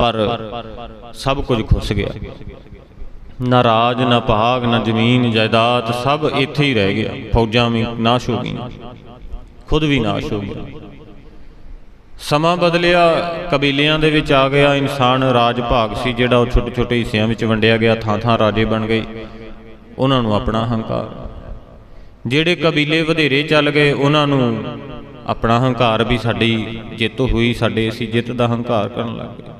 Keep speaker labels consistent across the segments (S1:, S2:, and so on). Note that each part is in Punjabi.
S1: ਪਰ ਸਭ ਕੁਝ ਖੁੱਸ ਗਿਆ। ਨਾ ਰਾਜ, ਨਾ ਭਾਗ, ਨਾ ਜ਼ਮੀਨ, ਜਾਇਦਾਦ, ਸਭ ਇੱਥੇ ਹੀ ਰਹਿ ਗਿਆ। ਫੌਜਾਂ ਵੀ ਨਾਸ਼ ਹੋ ਗਈਆਂ। ਖੁਦ ਵੀ ਨਾਸ਼ ਹੋ ਗਿਆ ਸਮਾਂ ਬਦਲਿਆ, ਕਬੀਲਿਆਂ ਦੇ ਵਿੱਚ ਆ ਗਿਆ ਇਨਸਾਨ। ਰਾਜ ਭਾਗ ਸੀ ਜਿਹੜਾ ਉਹ ਛੋਟੇ ਛੋਟੇ ਹਿੱਸਿਆਂ ਵਿੱਚ ਵੰਡਿਆ ਗਿਆ। ਥਾਂ ਥਾਂ ਰਾਜੇ ਬਣ ਗਏ। ਉਹਨਾਂ ਨੂੰ ਆਪਣਾ ਹੰਕਾਰ। ਜਿਹੜੇ ਕਬੀਲੇ ਵਧੇਰੇ ਚੱਲ ਗਏ, ਉਹਨਾਂ ਨੂੰ ਆਪਣਾ ਹੰਕਾਰ ਵੀ ਸਾਡੀ ਜਿੱਤ ਹੋਈ, ਸਾਡੇ ਅਸੀਂ ਜਿੱਤ ਦਾ ਹੰਕਾਰ ਕਰਨ ਲੱਗ ਗਏ।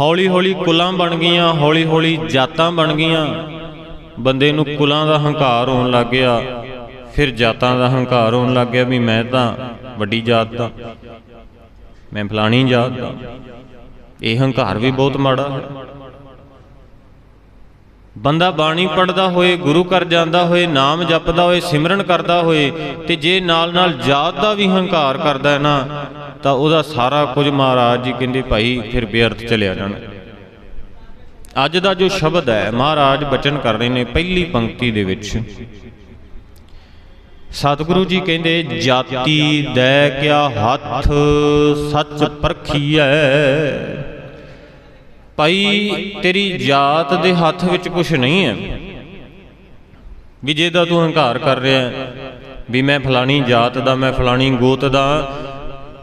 S1: ਹੌਲੀ ਹੌਲੀ ਕੁਲਾਂ ਬਣ ਗਈਆਂ, ਹੌਲੀ ਹੌਲੀ ਜਾਤਾਂ ਬਣ ਗਈਆਂ। ਬੰਦੇ ਨੂੰ ਕੁਲਾਂ ਦਾ ਹੰਕਾਰ ਹੋਣ ਲੱਗ ਗਿਆ। ਫਿਰ ਜਾਤਾਂ ਦਾ ਹੰਕਾਰ ਹੋਣ ਲੱਗ ਗਿਆ ਵੀ ਮੈਂ ਤਾਂ ਵੱਡੀ ਜਾਤ ਦਾ, ਮੈਂ ਫਲਾਣੀ ਜਾਤ ਦਾ। ਇਹ ਹੰਕਾਰ ਵੀ ਬਹੁਤ ਮਾੜਾ ਹੈ। ਬੰਦਾ ਬਾਣੀ ਪੜਦਾ ਹੋਏ, ਗੁਰੂ ਘਰ ਜਾਂਦਾ ਹੋਏ, ਨਾਮ ਜਪਦਾ ਹੋਏ, ਸਿਮਰਨ ਕਰਦਾ ਹੋਏ, ਤੇ ਜੇ ਨਾਲ ਨਾਲ ਜਾਤ ਦਾ ਵੀ ਹੰਕਾਰ ਕਰਦਾ ਹੈ ਨਾ, ਤਾਂ ਉਹਦਾ ਸਾਰਾ ਕੁਝ ਮਹਾਰਾਜ ਜੀ ਕਹਿੰਦੇ ਭਾਈ ਫਿਰ ਬੇਅਰਥ ਚਲਿਆ ਜਾਣਾ। ਅੱਜ ਦਾ ਜੋ ਸ਼ਬਦ ਹੈ, ਮਹਾਰਾਜ ਬਚਨ ਕਰ ਰਹੇ ਨੇ ਪਹਿਲੀ ਪੰਕਤੀ ਦੇ ਵਿੱਚ। ਸਤਿਗੁਰੂ ਜੀ ਕਹਿੰਦੇ, ਜਾਤੀ ਦੈ ਕਿਆ ਹੱਥ ਸੱਚ ਪਰਖੀਐ। ਭਾਈ, ਤੇਰੀ ਜਾਤ ਦੇ ਹੱਥ ਵਿੱਚ ਕੁਝ ਨਹੀਂ ਹੈ। ਵੀ ਜੇ ਦਾ ਤੂੰ ਹੰਕਾਰ ਕਰ ਰਿਹਾ ਵੀ ਮੈਂ ਫਲਾਣੀ ਜਾਤ ਦਾ, ਮੈਂ ਫਲਾਣੀ ਗੋਤ ਦਾ,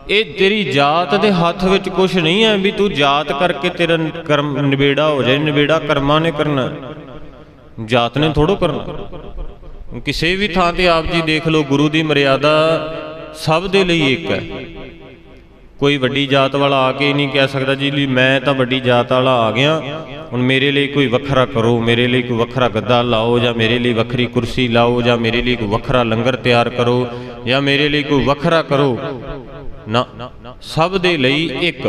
S1: ਇਹ ਤੇਰੀ ਜਾਤ ਦੇ ਹੱਥ ਵਿੱਚ ਕੁਝ ਨਹੀਂ ਹੈ ਵੀ ਤੂੰ ਜਾਤ ਕਰਕੇ ਤੇਰਾ ਕਰਮ ਨਿਬੇੜਾ ਹੋ ਜਾਏ, ਨਿਬੇੜਾ ਕਰਮਾਂ ਨੇ ਕਰਨਾ ਜਾਤ ਨੇ ਥੋੜੋ ਕਰਨਾ ਕਿਸੇ ਵੀ ਥਾਂ ਤੇ ਆਪ ਜੀ ਦੇਖ ਲਓ, ਗੁਰੂ ਦੀ ਮਰਿਆਦਾ ਸਭ ਦੇ ਲਈ ਇੱਕ ਹੈ। ਕੋਈ ਵੱਡੀ ਜਾਤ ਵਾਲਾ ਆ ਕੇ ਨਹੀਂ ਕਹਿ ਸਕਦਾ ਜੀ, ਲਈ ਮੈਂ ਤਾਂ ਵੱਡੀ ਜਾਤ ਵਾਲਾ ਆ ਗਿਆ। ਹੁਣ ਮੇਰੇ ਲਈ ਕੋਈ ਵੱਖਰਾ ਕਰੋ, ਮੇਰੇ ਲਈ ਕੋਈ ਵੱਖਰਾ ਗੱਦਾ ਲਾਓ ਜਾਂ ਮੇਰੇ ਲਈ ਵੱਖਰੀ ਕੁਰਸੀ ਲਾਓ ਜਾਂ ਮੇਰੇ ਲਈ ਕੋਈ ਵੱਖਰਾ ਲੰਗਰ ਤਿਆਰ ਕਰੋ ਜਾਂ ਮੇਰੇ ਲਈ ਕੋਈ ਵੱਖਰਾ ਕਰੋ। ਨਾ, ਸਭ ਦੇ ਲਈ ਇੱਕ।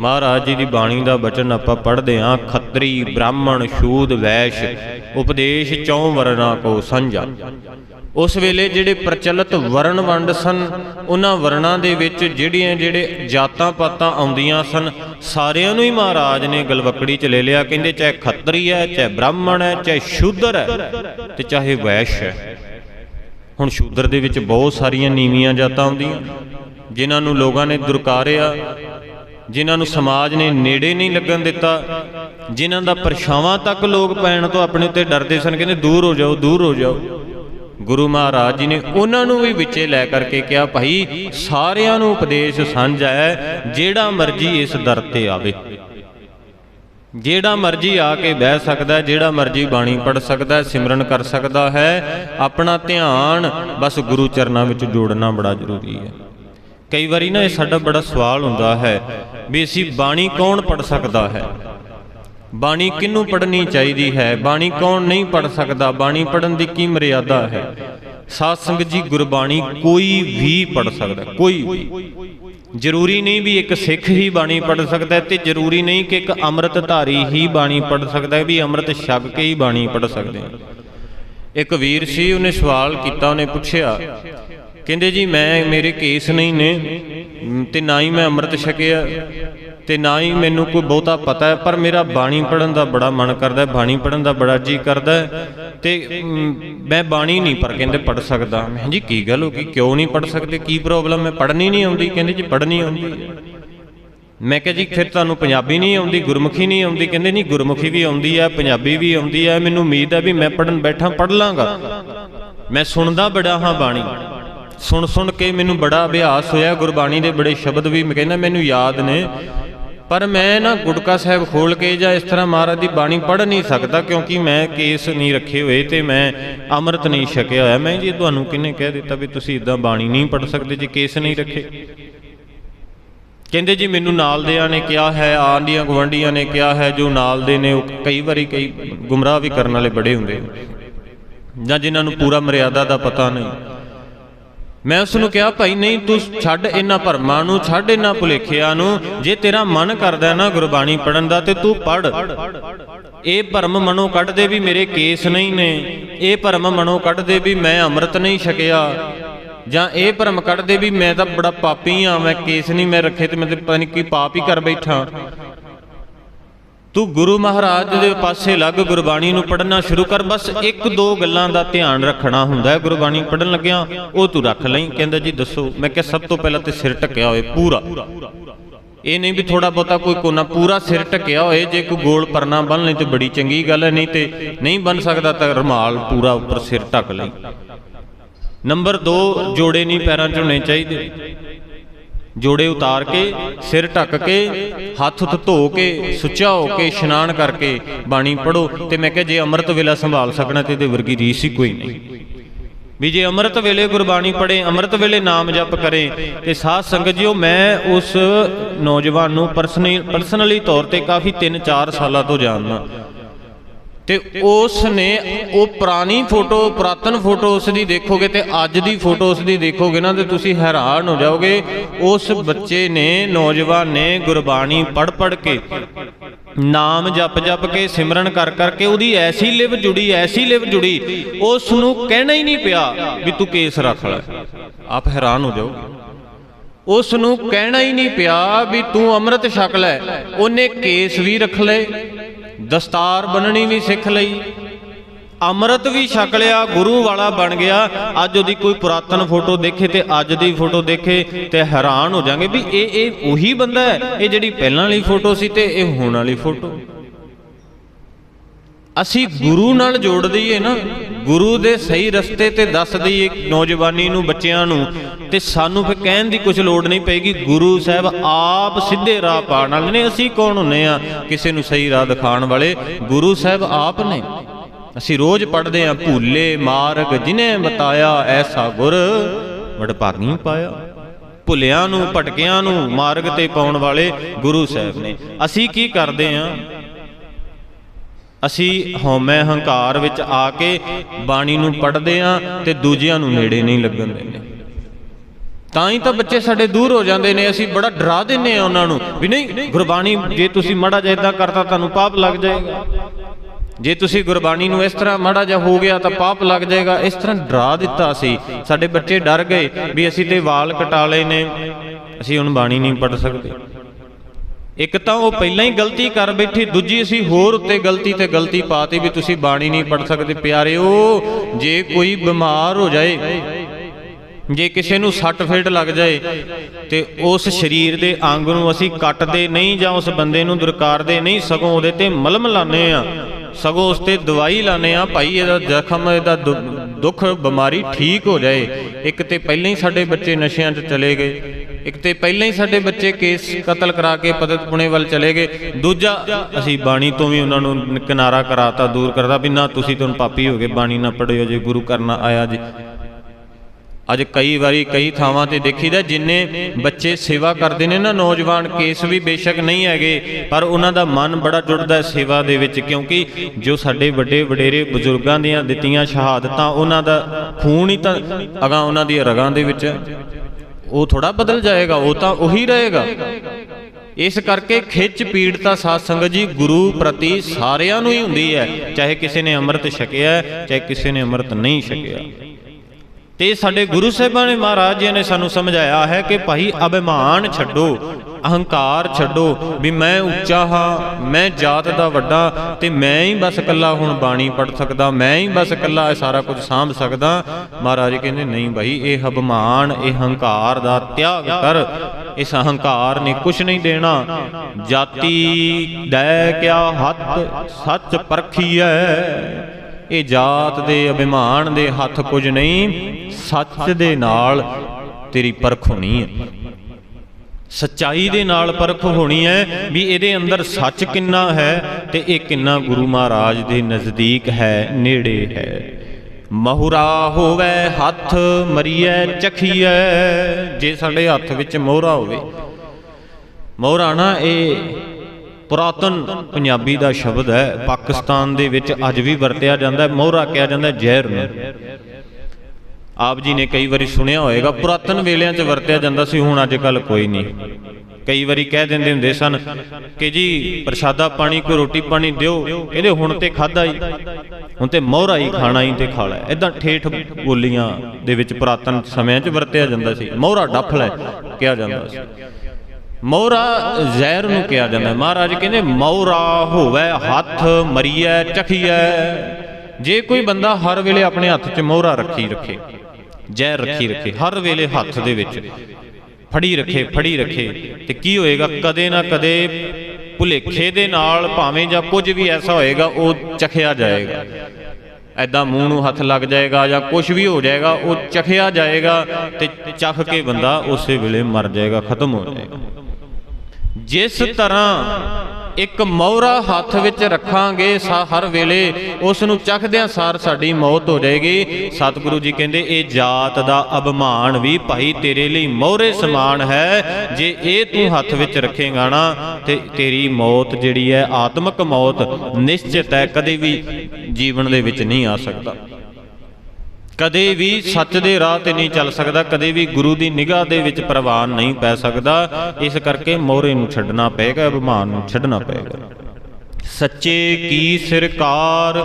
S1: ਮਹਾਰਾਜ ਜੀ ਦੀ ਬਾਣੀ ਦਾ ਬਚਨ ਆਪਾਂ ਪੜ੍ਹਦੇ ਹਾਂ, ਖੱਤਰੀ ਬ੍ਰਾਹਮਣ ਸ਼ੂਦ ਵੈਸ਼, ਉਪਦੇਸ਼ ਚੌਂ ਵਰਨਾ ਕੋ ਸੰਜਾ ਉਸ ਵੇਲੇ ਜਿਹੜੇ ਪ੍ਰਚਲਿਤ ਵਰਣ ਵੰਡ ਸਨ, ਉਹਨਾਂ ਵਰਣਾਂ ਦੇ ਵਿੱਚ ਜਿਹੜੀਆਂ ਜਿਹੜੇ ਜਾਤਾਂ ਪਾਤਾਂ ਆਉਂਦੀਆਂ ਸਨ, ਸਾਰਿਆਂ ਨੂੰ ਹੀ ਮਹਾਰਾਜ ਨੇ ਗਲਵਕੜੀ ਚ ਲੈ ਲਿਆ। ਕਹਿੰਦੇ ਚਾਹੇ ਖੱਤਰੀ ਹੈ, ਚਾਹੇ ਬ੍ਰਾਹਮਣ ਹੈ, ਚਾਹੇ ਸ਼ੂਦਰ ਹੈ ਤੇ ਚਾਹੇ ਵੈਸ਼ ਹੈ। ਹੁਣ ਸ਼ੂਦਰ ਦੇ ਵਿੱਚ ਬਹੁਤ ਸਾਰੀਆਂ ਨੀਵੀਆਂ ਜਾਤਾਂ ਆਉਂਦੀਆਂ, ਜਿਨ੍ਹਾਂ ਨੂੰ ਲੋਕਾਂ ਨੇ ਦੁਰਕਾਰਿਆ, ਜਿਨ੍ਹਾਂ ਨੂੰ ਸਮਾਜ ਨੇ ਨੇੜੇ ਨਹੀਂ ਲੱਗਣ ਦਿੱਤਾ, ਜਿਨ੍ਹਾਂ ਦਾ ਪਰਛਾਵਾਂ ਤੱਕ ਲੋਕ ਪੈਣ ਤੋਂ ਆਪਣੇ ਉੱਤੇ ਡਰਦੇ ਸਨ। ਕਹਿੰਦੇ ਦੂਰ ਹੋ ਜਾਓ, ਦੂਰ ਹੋ ਜਾਓ। ਗੁਰੂ ਮਹਾਰਾਜ ਜੀ ਨੇ ਉਹਨਾਂ ਨੂੰ ਵੀ ਵਿੱਚੇ ਲੈ ਕਰਕੇ ਕਿਹਾ, ਭਾਈ, ਸਾਰਿਆਂ ਨੂੰ ਉਪਦੇਸ਼ ਸਾਂਝਾ ਹੈ, ਜਿਹੜਾ ਮਰਜ਼ੀ ਇਸ ਦਰ ਤੇ ਆਵੇ। ਜਿਹੜਾ ਮਰਜ਼ੀ ਆ ਕੇ ਬਹਿ ਸਕਦਾ, ਜਿਹੜਾ ਮਰਜ਼ੀ ਬਾਣੀ ਪੜ ਸਕਦਾ, ਸਿਮਰਨ ਕਰ ਸਕਦਾ ਹੈ, ਆਪਣਾ ਧਿਆਨ ਬਸ ਗੁਰੂ ਚਰਨਾਂ ਵਿੱਚ ਜੋੜਨਾ ਬੜਾ ਜ਼ਰੂਰੀ ਹੈ। ਕਈ ਵਾਰੀ ਨਾ ਇਹ ਸਾਡਾ ਬੜਾ ਸਵਾਲ ਹੁੰਦਾ ਹੈ ਵੀ ਅਸੀਂ ਬਾਣੀ ਕੌਣ ਪੜ ਸਕਦਾ ਹੈ? ਬਾਣੀ ਕਿਹਨੂੰ ਪੜਨੀ ਚਾਹੀਦੀ ਹੈ? ਬਾਣੀ ਕੌਣ ਨਹੀਂ ਪੜ ਸਕਦਾ? ਬਾਣੀ ਪੜਨ ਦੀ ਕੀ ਮਰਿਆਦਾ ਹੈ? ਸਾਧ ਸੰਗਤ ਜੀ ਗੁਰਬਾਣੀ ਕੋਈ ਵੀ ਪੜ ਸਕਦਾ ਕੋਈ ਵੀ। ਜ਼ਰੂਰੀ ਨਹੀਂ ਵੀ ਇੱਕ ਸਿੱਖ ਹੀ ਬਾਣੀ ਪੜ ਸਕਦਾ ਤੇ ਜ਼ਰੂਰੀ ਨਹੀਂ ਕਿ ਇੱਕ ਅੰਮ੍ਰਿਤਧਾਰੀ ਹੀ ਬਾਣੀ ਪੜ ਸਕਦਾ ਵੀ ਅੰਮ੍ਰਿਤ ਛਕ ਕੇ ਹੀ ਬਾਣੀ ਪੜ ਸਕਦੇ ਇੱਕ ਵੀਰ ਸੀ ਉਹਨੇ ਸਵਾਲ ਕੀਤਾ ਉਹਨੇ ਪੁੱਛਿਆ ਕਹਿੰਦੇ ਜੀ ਮੈਂ ਮੇਰੇ ਕੇਸ ਨਹੀਂ ਨੇ ਤੇ ਨਾ ਹੀ ਮੈਂ ਅੰਮ੍ਰਿਤ ਛਕਿਆ। ਤੇ ਨਾ ਹੀ ਮੈਨੂੰ ਕੋਈ ਬਹੁਤਾ ਪਤਾ ਹੈ, ਪਰ ਮੇਰਾ ਬਾਣੀ ਪੜਨ ਦਾ ਬੜਾ ਮਨ ਕਰਦਾ ਹੈ, ਬਾਣੀ ਪੜਨ ਦਾ ਬੜਾ ਜੀ ਕਰਦਾ ਹੈ ਤੇ ਮੈਂ ਬਾਣੀ ਨਹੀਂ ਪਰ ਕਹਿੰਦੇ ਪੜ ਸਕਦਾ। ਮੈਂ ਜੀ, ਕੀ ਗੱਲ ਹੋ ਗਈ? ਕਿਉਂ ਨਹੀਂ ਪੜ ਸਕਦੇ? ਕੀ ਪ੍ਰੋਬਲਮ ਹੈ? ਪੜਨੀ ਨਹੀਂ ਆਉਂਦੀ, ਕਹਿੰਦੇ ਜੀ ਪੜਨੀ ਆਉਂਦੀ। ਮੈਂ ਕਿਹਾ ਜੀ, ਫਿਰ ਤੁਹਾਨੂੰ ਪੰਜਾਬੀ ਨਹੀਂ ਆਉਂਦੀ, ਗੁਰਮੁਖੀ ਨਹੀਂ ਆਉਂਦੀ, ਕਹਿੰਦੇ ਨਹੀਂ, ਗੁਰਮੁਖੀ ਵੀ ਆਉਂਦੀ ਹੈ, ਪੰਜਾਬੀ ਵੀ ਆਉਂਦੀ ਹੈ। ਮੈਨੂੰ ਉਮੀਦ ਹੈ ਵੀ ਮੈਂ ਪੜਨ ਬੈਠਾ ਪੜ ਲਾਂਗਾ। ਮੈਂ ਸੁਣਦਾ ਬੜਾ ਹਾਂ ਬਾਣੀ। ਸੁਣ ਸੁਣ ਕੇ ਮੈਨੂੰ ਬੜਾ ਅਭਿਆਸ ਹੋਇਆ, ਗੁਰਬਾਣੀ ਦੇ ਬੜੇ ਸ਼ਬਦ ਵੀ ਮੈਂ ਕਹਿੰਦਾ, ਮੈਨੂੰ ਯਾਦ ਨੇ। ਪਰ ਮੈਂ ਨਾ ਗੁਟਕਾ ਸਾਹਿਬ ਖੋਲ ਕੇ ਜਾਂ ਇਸ ਤਰ੍ਹਾਂ ਮਹਾਰਾਜ ਦੀ ਬਾਣੀ ਪੜ੍ਹ ਨਹੀਂ ਸਕਦਾ ਕਿਉਂਕਿ ਮੈਂ ਕੇਸ ਨਹੀਂ ਰੱਖੇ ਹੋਏ ਤੇ ਮੈਂ ਅੰਮ੍ਰਿਤ ਨਹੀਂ ਛਕਿਆ ਹੋਇਆ। ਮੈਂ ਜੀ ਤੁਹਾਨੂੰ ਕਿਹਨੇ ਕਹਿ ਦਿੱਤਾ ਵੀ ਤੁਸੀਂ ਇਦਾਂ ਬਾਣੀ ਨਹੀਂ ਪੜ੍ਹ ਸਕਦੇ, ਜੇ ਕੇਸ ਨਹੀਂ ਰੱਖੇ? ਕਹਿੰਦੇ ਜੀ ਮੈਨੂੰ ਨਾਲ ਦਿਆਂ ਨੇ ਕਿਹਾ ਹੈ ਆਂਡੀਆਂ ਗਵੰਡੀਆਂ ਨੇ ਕਿਹਾ ਹੈ, ਜੋ ਨਾਲ ਦੇ ਨੇ, ਉਹ ਕਈ ਵਾਰੀ ਕਈ ਗੁੰਮਰਾਹ ਵੀ ਕਰਨ ਵਾਲੇ ਬੜੇ ਹੁੰਦੇ ਜਾਂ ਜਿਨ੍ਹਾਂ ਨੂੰ ਪੂਰਾ ਮਰਿਆਦਾ ਦਾ ਪਤਾ ਨਹੀਂ। ਮੈਂ ਉਸ ਨੂੰ ਕਿਹਾ, ਭਾਈ, ਨਹੀਂ, ਤੂੰ ਛੱਡ ਇਹਨਾਂ ਭਰਮਾਂ ਨੂੰ, ਛੱਡ ਇਹਨਾਂ ਭੁਲੇਖਿਆਂ ਨੂੰ। ਜੇ ਤੇਰਾ ਮਨ ਕਰਦਾ ਨਾ ਗੁਰਬਾਣੀ ਪੜਨ ਦਾ, ਤੇ ਤੂੰ ਪੜ ਇਹ ਭਰਮ ਮਨੋਂ ਕੱਢਦੇ ਵੀ ਮੇਰੇ ਕੇਸ ਨਹੀਂ ਨੇ। ਇਹ ਭਰਮ ਮਨੋਂ ਕੱਢਦੇ ਵੀ ਮੈਂ ਅੰਮ੍ਰਿਤ ਨਹੀਂ ਛਕਿਆ। ਜਾਂ ਇਹ ਭਰਮ ਕੱਢਦੇ ਵੀ ਮੈਂ ਤਾਂ ਬੜਾ ਪਾਪੀ ਆ, ਮੈਂ ਕੇਸ ਨਹੀਂ, ਮੈਂ ਰੱਖੇ ਤੇ ਮੈਂ ਤੇ ਪਤਾ ਨਹੀਂ ਕੀ ਪਾਪ ਹੀ ਕਰ ਬੈਠਾ। ਤੂੰ ਗੁਰੂ ਮਹਾਰਾਜ ਦੇ ਪਾਸੇ ਲੱਗ, ਗੁਰਬਾਣੀ ਨੂੰ ਪੜ੍ਹਨਾ ਸ਼ੁਰੂ ਕਰ। ਬਸ ਇੱਕ ਦੋ ਗੱਲਾਂ ਦਾ ਧਿਆਨ ਰੱਖਣਾ ਹੁੰਦਾ ਹੈ। ਗੁਰਬਾਣੀ ਪੜ੍ਹਨ ਲੱਗਿਆ ਉਹ ਤੂੰ ਰੱਖ ਲਈ। ਕਹਿੰਦਾ ਜੀ, ਦੱਸੋ। ਮੈਂ ਕਿਹਾ, ਸਭ ਤੋਂ ਪਹਿਲਾਂ ਤੇ ਸਿਰ ਢੱਕਿਆ ਹੋਵੇ ਪੂਰਾ। ਇਹ ਨਹੀਂ ਵੀ ਥੋੜਾ ਬਹੁਤਾ ਕੋਈ ਕੋਨਾ ਪੂਰਾ ਸਿਰ ਟਕਿਆ ਹੋਏ ਜੇ ਕੋਈ ਗੋਲ ਪਰਨਾ ਬੰਨ ਲਈ ਤੇ ਬੜੀ ਚੰਗੀ ਗੱਲ ਹੈ। ਨਹੀਂ ਤੇ ਨਹੀਂ ਬਨ ਸਕਦਾ ਤਾਂ ਰੁਮਾਲ ਪੂਰਾ ਉੱਪਰ ਸਿਰ ਢੱਕ ਲਈ। ਨੰਬਰ 2 ਜੋੜੇ ਨਹੀਂ ਪੈਰਾਂ 'ਚ ਹੋਣੇ ਚਾਹੀਦੇ। ਜੋੜੇ ਉਤਾਰ ਕੇ, ਸਿਰ ਢੱਕ ਕੇ, ਹੱਥ ਹੁੱਥ ਧੋ ਕੇ, ਸੁੱਚਾ ਹੋ ਕੇ, ਇਸ਼ਨਾਨ ਕਰਕੇ ਬਾਣੀ ਪੜੋ ਤੇ ਮੈਂ ਕਿਹਾ ਜੇ ਅੰਮ੍ਰਿਤ ਵੇਲਾ ਸੰਭਾਲ ਸਕਣਾ ਤੇ ਇਹਦੇ ਵਰਗੀ ਰੀਸ ਹੀ ਕੋਈ ਨਹੀਂ। ਵੀ ਜੇ ਅੰਮ੍ਰਿਤ ਵੇਲੇ ਗੁਰਬਾਣੀ ਪੜੇ ਅੰਮ੍ਰਿਤ ਵੇਲੇ ਨਾਮ ਜਪ ਕਰੇ ਤੇ ਸਾਧ ਸੰਗਤ ਜੀਓ, ਮੈਂ ਉਸ ਨੌਜਵਾਨ ਨੂੰ ਪਰਸਨਲੀ ਪਰਸਨਲੀ ਤੌਰ ਤੇ ਕਾਫੀ 3-4 ਸਾਲਾਂ ਤੋਂ ਜਾਣਦਾ। ਤੇ ਉਸ ਨੇ ਉਹ ਪੁਰਾਣੀ ਫੋਟੋ, ਪੁਰਾਤਨ ਫੋਟੋ ਉਸ ਦੀ ਦੇਖੋਗੇ ਤੇ ਅੱਜ ਦੀ ਫੋਟੋ ਉਸ ਦੀ ਦੇਖੋਗੇ ਨਾ ਤੇ ਤੁਸੀਂ ਹੈਰਾਨ ਹੋ ਜਾਓਗੇ। ਉਸ ਬੱਚੇ ਨੇ, ਨੌਜਵਾਨ ਨੇ ਗੁਰਬਾਣੀ ਪੜ ਪੜ ਕੇ, ਨਾਮ ਜਪ ਜਪ ਕੇ, ਸਿਮਰਨ ਕਰ ਕਰਕੇ ਉਹਦੀ ਐਸੀ ਲਿਵ ਜੁੜੀ, ਐਸੀ ਲਿਵ ਜੁੜੀ ਉਸ ਨੂੰ ਕਹਿਣਾ ਹੀ ਨਹੀਂ ਪਿਆ ਵੀ ਤੂੰ ਕੇਸ ਰੱਖ ਲੈ। ਆਪ ਹੈਰਾਨ ਹੋ ਜਾਓਗੇ। ਉਸ ਨੂੰ ਕਹਿਣਾ ਹੀ ਨਹੀਂ ਪਿਆ ਵੀ ਤੂੰ ਅੰਮ੍ਰਿਤ ਛਕ ਲੈ, ਉਹਨੇ ਕੇਸ ਵੀ ਰੱਖ ਲਏ। ਦਸਤਾਰ ਬੰਨਣੀ ਵੀ ਸਿੱਖ ਲਈ, ਅੰਮ੍ਰਿਤ ਵੀ ਛਕ ਲਿਆ, ਗੁਰੂ ਵਾਲਾ ਬਣ ਗਿਆ। ਅੱਜ ਉਹਦੀ ਕੋਈ ਪੁਰਾਤਨ ਫੋਟੋ ਦੇਖੇ ਤੇ ਅੱਜ ਦੀ ਫੋਟੋ ਦੇਖੇ ਤੇ ਹੈਰਾਨ ਹੋ ਜਾਾਂਗੇ ਵੀ ਇਹ ਇਹ ਉਹੀ ਬੰਦਾ ਹੈ, ਇਹ ਜਿਹੜੀ ਪਹਿਲਾਂ ਵਾਲੀ ਫੋਟੋ ਸੀ ਤੇ ਇਹ ਹੁਣ ਵਾਲੀ ਫੋਟੋ। ਅਸੀਂ ਗੁਰੂ ਨਾਲ ਜੋੜ ਦਈਏ ਨਾ, ਗੁਰੂ ਦੇ ਸਹੀ ਰਸਤੇ ਤੇ ਦੱਸ ਦਈਏ ਨੌਜਵਾਨੀ ਨੂੰ, ਬੱਚਿਆਂ ਨੂੰ, ਤੇ ਸਾਨੂੰ ਫਿਰ ਕਹਿਣ ਦੀ ਕੁਝ ਲੋੜ ਨਹੀਂ ਪਏਗੀ, ਗੁਰੂ ਸਾਹਿਬ ਆਪ ਸਿੱਧੇ ਰਾਹ ਪਾਣ ਵਾਲੇ ਨੇ, ਅਸੀਂ ਕੌਣ ਹੁੰਨੇ ਆ ਕਿਸੇ ਨੂੰ ਸਹੀ ਰਾਹ ਦਿਖਾਉਣ ਵਾਲੇ? ਗੁਰੂ ਸਾਹਿਬ ਆਪ ਨੇ। ਅਸੀਂ ਰੋਜ਼ ਪੜ੍ਹਦੇ ਆ ਭੂਲੇ ਮਾਰਗ ਜਿਨੇ ਬਤਾਇਆ, ਐਸਾ ਗੁਰ ਵਡਭਾਗੀ ਪਾਇਆ। ਭੁੱਲਿਆਂ ਨੂੰ, ਭਟਕਿਆਂ ਨੂੰ ਮਾਰਗ ਤੇ ਪਾਉਣ ਵਾਲੇ ਗੁਰੂ ਸਾਹਿਬ ਨੇ। ਅਸੀਂ ਕੀ ਕਰਦੇ ਆ ਅਸੀਂ ਹਉਮੈ ਹੰਕਾਰ ਵਿੱਚ ਆ ਕੇ ਬਾਣੀ ਨੂੰ ਪੜ੍ਹਦੇ ਆ ਤੇ ਦੂਜਿਆਂ ਨੂੰ ਨੇੜੇ ਨਹੀਂ ਲੱਗਣ ਦਿੰਦੇ। ਤਾਂ ਹੀ ਤਾਂ ਬੱਚੇ ਸਾਡੇ ਦੂਰ ਹੋ ਜਾਂਦੇ ਨੇ, ਅਸੀਂ ਬੜਾ ਡਰਾ ਦਿੰਨੇ ਆ ਉਹਨਾਂ ਨੂੰ ਵੀ ਨਹੀਂ, ਗੁਰਬਾਣੀ ਜੇ ਤੁਸੀਂ ਮੜਾ ਜਿਹਾ ਇਦਾਂ ਕਰਤਾ ਤੁਹਾਨੂੰ ਪਾਪ ਲੱਗ ਜਾਏਗਾ। ਜੇ ਤੁਸੀਂ ਗੁਰਬਾਣੀ ਨੂੰ ਇਸ ਤਰ੍ਹਾਂ ਮਾੜਾ ਜਿਹਾ ਹੋ ਗਿਆ ਤਾਂ ਪਾਪ ਲੱਗ ਜਾਏਗਾ। ਇਸ ਤਰ੍ਹਾਂ ਡਰਾ ਦਿੱਤਾ ਸੀ। ਸਾਡੇ ਬੱਚੇ ਡਰ ਗਏ ਵੀ ਅਸੀਂ ਤੇ ਵਾਲ ਕਟਾ ਲਏ ਨੇ, ਅਸੀਂ ਹੁਣ ਬਾਣੀ ਨਹੀਂ ਪੜ ਸਕਦੇ। ਇੱਕ ਤਾਂ ਉਹ ਪਹਿਲਾਂ ਹੀ ਗਲਤੀ ਕਰ ਬੈਠੀ, ਦੂਜੀ ਅਸੀਂ ਹੋਰ ਉੱਤੇ ਗਲਤੀ ਤੇ ਗਲਤੀ ਪਾਤੀ ਵੀ ਤੁਸੀਂ ਬਾਣੀ ਨਹੀਂ ਪੜ ਸਕਦੇ, ਪਿਆਰਿਓ, ਜੇ ਕੋਈ ਬਿਮਾਰ ਹੋ ਜਾਏ, ਜੇ ਕਿਸੇ ਨੂੰ ਸੱਟ ਫੇਟ ਲੱਗ ਜਾਏ, ਤੇ ਉਸ ਸਰੀਰ ਦੇ ਅੰਗ ਨੂੰ ਅਸੀਂ ਕੱਟਦੇ ਨਹੀਂ ਜਾਂ ਉਸ ਬੰਦੇ ਨੂੰ ਦੁਰਕਾਰਦੇ ਨਹੀਂ, ਸਗੋਂ ਉਹਦੇ ਤੇ ਮਲਮ ਲਾਣੇ ਆ ਸਗੋਂ ਉਸ ਤੇ ਦਵਾਈ ਲਾਣੇ ਆ ਭਾਈ ਇਹਦਾ ਜ਼ਖਮ, ਇਹਦਾ ਦੁੱਖ, ਬਿਮਾਰੀ ਠੀਕ ਹੋ ਜਾਏ। ਇੱਕ ਤੇ ਪਹਿਲਾਂ ਹੀ ਸਾਡੇ ਬੱਚੇ ਨਸ਼ਿਆਂ 'ਚ ਚਲੇ ਗਏ। ਇੱਕ ਤੇ ਪਹਿਲਾਂ ਹੀ ਸਾਡੇ ਬੱਚੇ ਕੇਸ ਕਤਲ ਕਰਾ ਕੇ ਪਦਤ ਪੁਣੇ ਵੱਲ ਚਲੇ ਗਏ। ਦੂਜਾ, ਅਸੀਂ ਬਾਣੀ ਤੋਂ ਵੀ ਉਹਨਾਂ ਨੂੰ ਕਿਨਾਰਾ ਕਰਾਤਾ, ਦੂਰ ਕਰਦਾ ਵੀ ਨਾ ਤੁਸੀਂ ਤੁਹਾਨੂੰ ਪਾਪੀ ਹੋਗੇ ਬਾਣੀ ਨਾ ਪੜਿਓ ਜੇ, ਗੁਰੂ ਕਰਨਾ ਆਇਆ ਜੀ। ਅੱਜ ਕਈ ਵਾਰੀ ਕਈ ਥਾਵਾਂ ਤੇ ਦੇਖੀਦਾ ਜਿੰਨੇ ਬੱਚੇ ਸੇਵਾ ਕਰਦੇ ਨੇ ਨਾ, ਨੌਜਵਾਨ ਕੇਸ ਵੀ ਬੇਸ਼ੱਕ ਨਹੀਂ ਹੈਗੇ, ਪਰ ਉਹਨਾਂ ਦਾ ਮਨ ਬੜਾ ਜੁੜਦਾ ਸੇਵਾ ਦੇ ਵਿੱਚ, ਕਿਉਂਕਿ ਜੋ ਸਾਡੇ ਵੱਡੇ ਵਡੇਰੇ ਬਜ਼ੁਰਗਾਂ ਦੀਆਂ ਦਿੱਤੀਆਂ ਸ਼ਹਾਦਤਾਂ, ਉਹਨਾਂ ਦਾ ਖੂਨ ਹੀ ਤਾਂ ਅਗਾ ਉਹਨਾਂ ਦੀ ਰਗਾਂ ਦੇ ਵਿੱਚ। ਉਹ ਥੋੜਾ ਬਦਲ ਜਾਏਗਾ, ਉਹ ਤਾਂ ਉਹੀ ਰਹੇਗਾ। ਇਸ ਕਰਕੇ ਖਿੱਚ ਪੀੜਤਾ ਸਾਧ ਸੰਗਤ ਜੀ, ਗੁਰੂ ਪ੍ਰਤੀ ਸਾਰਿਆਂ ਨੂੰ ਹੀ ਹੁੰਦੀ ਹੈ, ਚਾਹੇ ਕਿਸੇ ਨੇ ਅੰਮ੍ਰਿਤ ਛਕਿਆ, ਚਾਹੇ ਕਿਸੇ ਨੇ ਅੰਮ੍ਰਿਤ ਨਹੀਂ ਛਕਿਆ। ਤੇ ਸਾਡੇ ਗੁਰੂ ਸਾਹਿਬਾਂ ਨੇ ਮਹਾਰਾਜ ਜੀ ਨੇ ਸਾਨੂੰ ਸਮਝਾਇਆ ਹੈ ਕਿ ਭਾਈ ਅਭਿਮਾਨ ਛੱਡੋ, ਅਹੰਕਾਰ ਛੱਡੋ, ਵੀ ਮੈਂ ਉੱਚਾ ਹਾਂ, ਮੈਂ ਜਾਤ ਦਾ ਵੱਡਾ ਤੇ ਮੈਂ ਹੀ ਬਸ ਇਕੱਲਾ ਹੁਣ ਬਾਣੀ ਪੜ ਸਕਦਾ, ਮੈਂ ਹੀ ਬਸ ਇਕੱਲਾ ਇਹ ਸਾਰਾ ਕੁਝ ਸਾਂਭ ਸਕਦਾ। ਮਹਾਰਾਜ ਕਹਿੰਦੇ, ਨਹੀਂ ਭਾਈ, ਇਹ ਅਭਿਮਾਨ, ਇਹ ਹੰਕਾਰ ਦਾ ਤਿਆਗ ਕਰ, ਇਸ ਅਹੰਕਾਰ ਨੇ ਕੁਝ ਨਹੀਂ ਦੇਣਾ। ਜਾਤੀ ਦੈ ਕਿਆ ਹੱਥ ਸੱਚ ਪਰਖੀਐ ਇਹ ਜਾਤ ਦੇ ਅਭਿਮਾਨ ਦੇ ਹੱਥ ਕੁਝ ਨਹੀਂ, ਸੱਚ ਦੇ ਨਾਲ ਤੇਰੀ ਪਰਖ ਹੋਣੀ ਹੈ। ਸਚਾਈ ਦੇ ਨਾਲ ਪਰਖ ਹੋਣੀ ਹੈ ਵੀ ਇਹਦੇ ਅੰਦਰ ਸੱਚ ਕਿੰਨਾ ਹੈ ਤੇ ਇਹ ਕਿੰਨਾ ਗੁਰੂ ਮਹਾਰਾਜ ਦੇ ਨਜ਼ਦੀਕ ਹੈ, ਨੇੜੇ ਹੈ। ਮਹੁਰਾ ਹੋਵੇ, ਹੱਥ ਮਰੀਐ, ਚਖੀਐ, ਜੇ ਸਾਡੇ ਹੱਥ ਵਿੱਚ ਮੋਹਰਾ ਹੋਵੇ। ਮੋਹਰਾ ਨਾ ਇਹ ਪੁਰਾਤਨ ਪੰਜਾਬੀ ਦਾ ਸ਼ਬਦ ਹੈ, ਪਾਕਿਸਤਾਨ ਦੇ ਵਿੱਚ ਅੱਜ ਵੀ ਵਰਤਿਆ ਜਾਂਦਾ ਹੈ, ਮੋਹਰਾ ਕਿਹਾ ਜਾਂਦਾ ਜ਼ਹਿਰ ਨੂੰ। ਆਪ ਜੀ ਨੇ ਕਈ ਵਾਰੀ ਸੁਣਿਆ ਹੋਵੇਗਾ ਪੁਰਾਤਨ ਵੇਲਿਆਂ 'ਚ ਵਰਤਿਆ ਜਾਂਦਾ ਸੀ, ਹੁਣ ਅੱਜ ਕੱਲ ਕੋਈ ਨਹੀਂ। ਕਈ ਵਾਰੀ ਕਹਿ ਦਿੰਦੇ ਹੁੰਦੇ ਸਨ ਕਿ ਜੀ, ਪ੍ਰਸ਼ਾਦਾ ਪਾਣੀ, ਕੋਈ ਰੋਟੀ ਪਾਣੀ ਦਿਓ ਕਹਿੰਦੇ ਹੁਣ ਤੇ ਖਾਦਾ ਹੀ। ਹੁਣ ਤੇ ਮੋਹਰਾ ਹੀ ਖਾਣਾ ਹੀ ਤੇ ਖਾਲਾ ਲੈ। ਠੇਠ ਬੋਲੀਆਂ ਦੇ ਵਿੱਚ ਪੁਰਾਤਨ ਸਮਿਆਂ 'ਚ ਵਰਤਿਆ ਜਾਂਦਾ ਸੀ। ਮੋਹਰਾ ਡੱਫ ਲੈ ਕਿਹਾ ਜਾਂਦਾ ਸੀ। ਮੌਰਾ ਜ਼ਹਿਰ ਨੂੰ ਕਿਹਾ ਜਾਂਦਾ ਮਹਾਰਾਜ ਕਹਿੰਦੇ, ਮੌਰਾ ਹੋਵੇ, ਹੱਥ ਮਰੀਐ ਚਖੀਐ ਜੇ ਕੋਈ ਬੰਦਾ ਹਰ ਵੇਲੇ ਆਪਣੇ ਹੱਥ 'ਚ ਮੌਰਾ ਰੱਖੀ ਰੱਖੇ, ਜ਼ਹਿਰ ਰੱਖੀ ਰੱਖੇ, ਹਰ ਵੇਲੇ ਹੱਥ ਦੇ ਵਿੱਚ ਫੜੀ ਰੱਖੇ ਫੜੀ ਰੱਖੇ, ਤੇ ਕੀ ਹੋਏਗਾ? ਕਦੇ ਨਾ ਕਦੇ ਭੁਲੇਖੇ ਦੇ ਨਾਲ ਭਾਵੇਂ ਜਾਂ ਕੁਝ ਵੀ ਐਸਾ ਹੋਏਗਾ, ਉਹ ਚਖਿਆ ਜਾਏਗਾ। ਐਦਾਂ ਮੂੰਹ ਨੂੰ ਹੱਥ ਲੱਗ ਜਾਏਗਾ ਜਾਂ ਕੁਝ ਵੀ ਹੋ ਜਾਏਗਾ, ਉਹ ਚਖਿਆ ਜਾਏਗਾ ਤੇ ਚਖ ਕੇ ਬੰਦਾ ਉਸੇ ਵੇਲੇ ਮਰ ਜਾਏਗਾ, ਖਤਮ ਹੋ ਜਾਏਗਾ। ਜਿਸ ਤਰ੍ਹਾਂ ਇੱਕ ਮੌਰਾ ਹੱਥ ਵਿੱਚ ਰੱਖਾਂਗੇ ਸਾ ਹਰ ਵੇਲੇ ਉਸ ਨੂੰ ਚੱਖਦਿਆਂ ਸਾਰ ਸਾਡੀ ਮੌਤ ਹੋ ਜਾਏਗੀ। ਸਤਿਗੁਰੂ ਜੀ ਕਹਿੰਦੇ, ਇਹ ਜਾਤ ਦਾ ਅਭਮਾਨ ਵੀ ਭਾਈ ਤੇਰੇ ਲਈ ਮੌਰੇ ਸਮਾਨ ਹੈ। ਜੇ ਇਹ ਤੂੰ ਹੱਥ ਵਿੱਚ ਰੱਖੇਗਾ ਨਾ, ਤੇ ਤੇਰੀ ਮੌਤ ਜਿਹੜੀ ਹੈ ਆਤਮਿਕ ਮੌਤ ਨਿਸ਼ਚਿਤ ਹੈ, ਕਦੇ ਵੀ ਜੀਵਨ ਦੇ ਵਿੱਚ ਨਹੀਂ ਆ ਸਕਦਾ। ਕਦੇ ਵੀ ਸੱਚ ਦੇ ਰਾਹ ਤੇ ਨਹੀਂ ਚੱਲ ਸਕਦਾ, ਕਦੇ ਵੀ ਗੁਰੂ ਦੀ ਨਿਗਾਹ ਦੇ ਵਿੱਚ ਪ੍ਰਵਾਨ ਨਹੀਂ ਪੈ ਸਕਦਾ। ਇਸ ਕਰਕੇ ਮੋਹਰੇ ਨੂੰ ਛੱਡਣਾ ਪਏਗਾ, ਅਭਿਮਾਨ ਨੂੰ ਛੱਡਣਾ ਪਏਗਾ। ਸੱਚੇ ਕੀ ਸਰਕਾਰ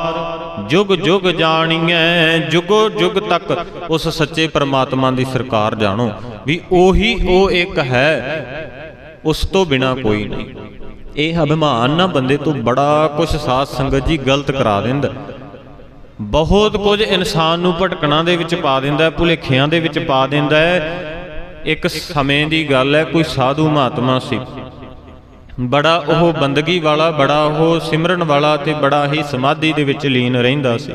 S1: ਜੁਗ ਜੁਗ ਜਾਣੀਐ, ਜੁਗੋ ਜੁਗ ਤੱਕ ਉਸ ਸੱਚੇ ਪ੍ਰਮਾਤਮਾ ਦੀ ਸਰਕਾਰ ਜਾਣੋ। ਵੀ ਉਹੀ ਉਹ ਇੱਕ ਹੈ, ਉਸ ਤੋਂ ਬਿਨਾ ਕੋਈ ਨਹੀਂ। ਇਹ ਅਭਿਮਾਨ ਨਾ ਬੰਦੇ ਤੋਂ ਬੜਾ ਕੁਝ ਸਾਧ ਸੰਗਤ ਜੀ ਗਲਤ ਕਰਾ ਦਿੰਦਾ। ਬਹੁਤ ਕੁਝ ਇਨਸਾਨ ਨੂੰ ਭਟਕਣਾ ਦੇ ਵਿੱਚ ਪਾ ਦਿੰਦਾ ਹੈ, ਭੁਲੇਖਿਆਂ ਦੇ ਵਿੱਚ ਪਾ ਦਿੰਦਾ ਹੈ। ਇੱਕ ਸਮੇਂ ਦੀ ਗੱਲ ਹੈ, ਕੋਈ ਸਾਧੂ ਮਹਾਤਮਾ ਸੀ। ਬੜਾ ਉਹ ਬੰਦਗੀ ਵਾਲਾ, ਬੜਾ ਉਹ ਸਿਮਰਨ ਵਾਲਾ ਤੇ ਬੜਾ ਹੀ ਸਮਾਧੀ ਦੇ ਵਿੱਚ ਲੀਨ ਰਹਿੰਦਾ ਸੀ।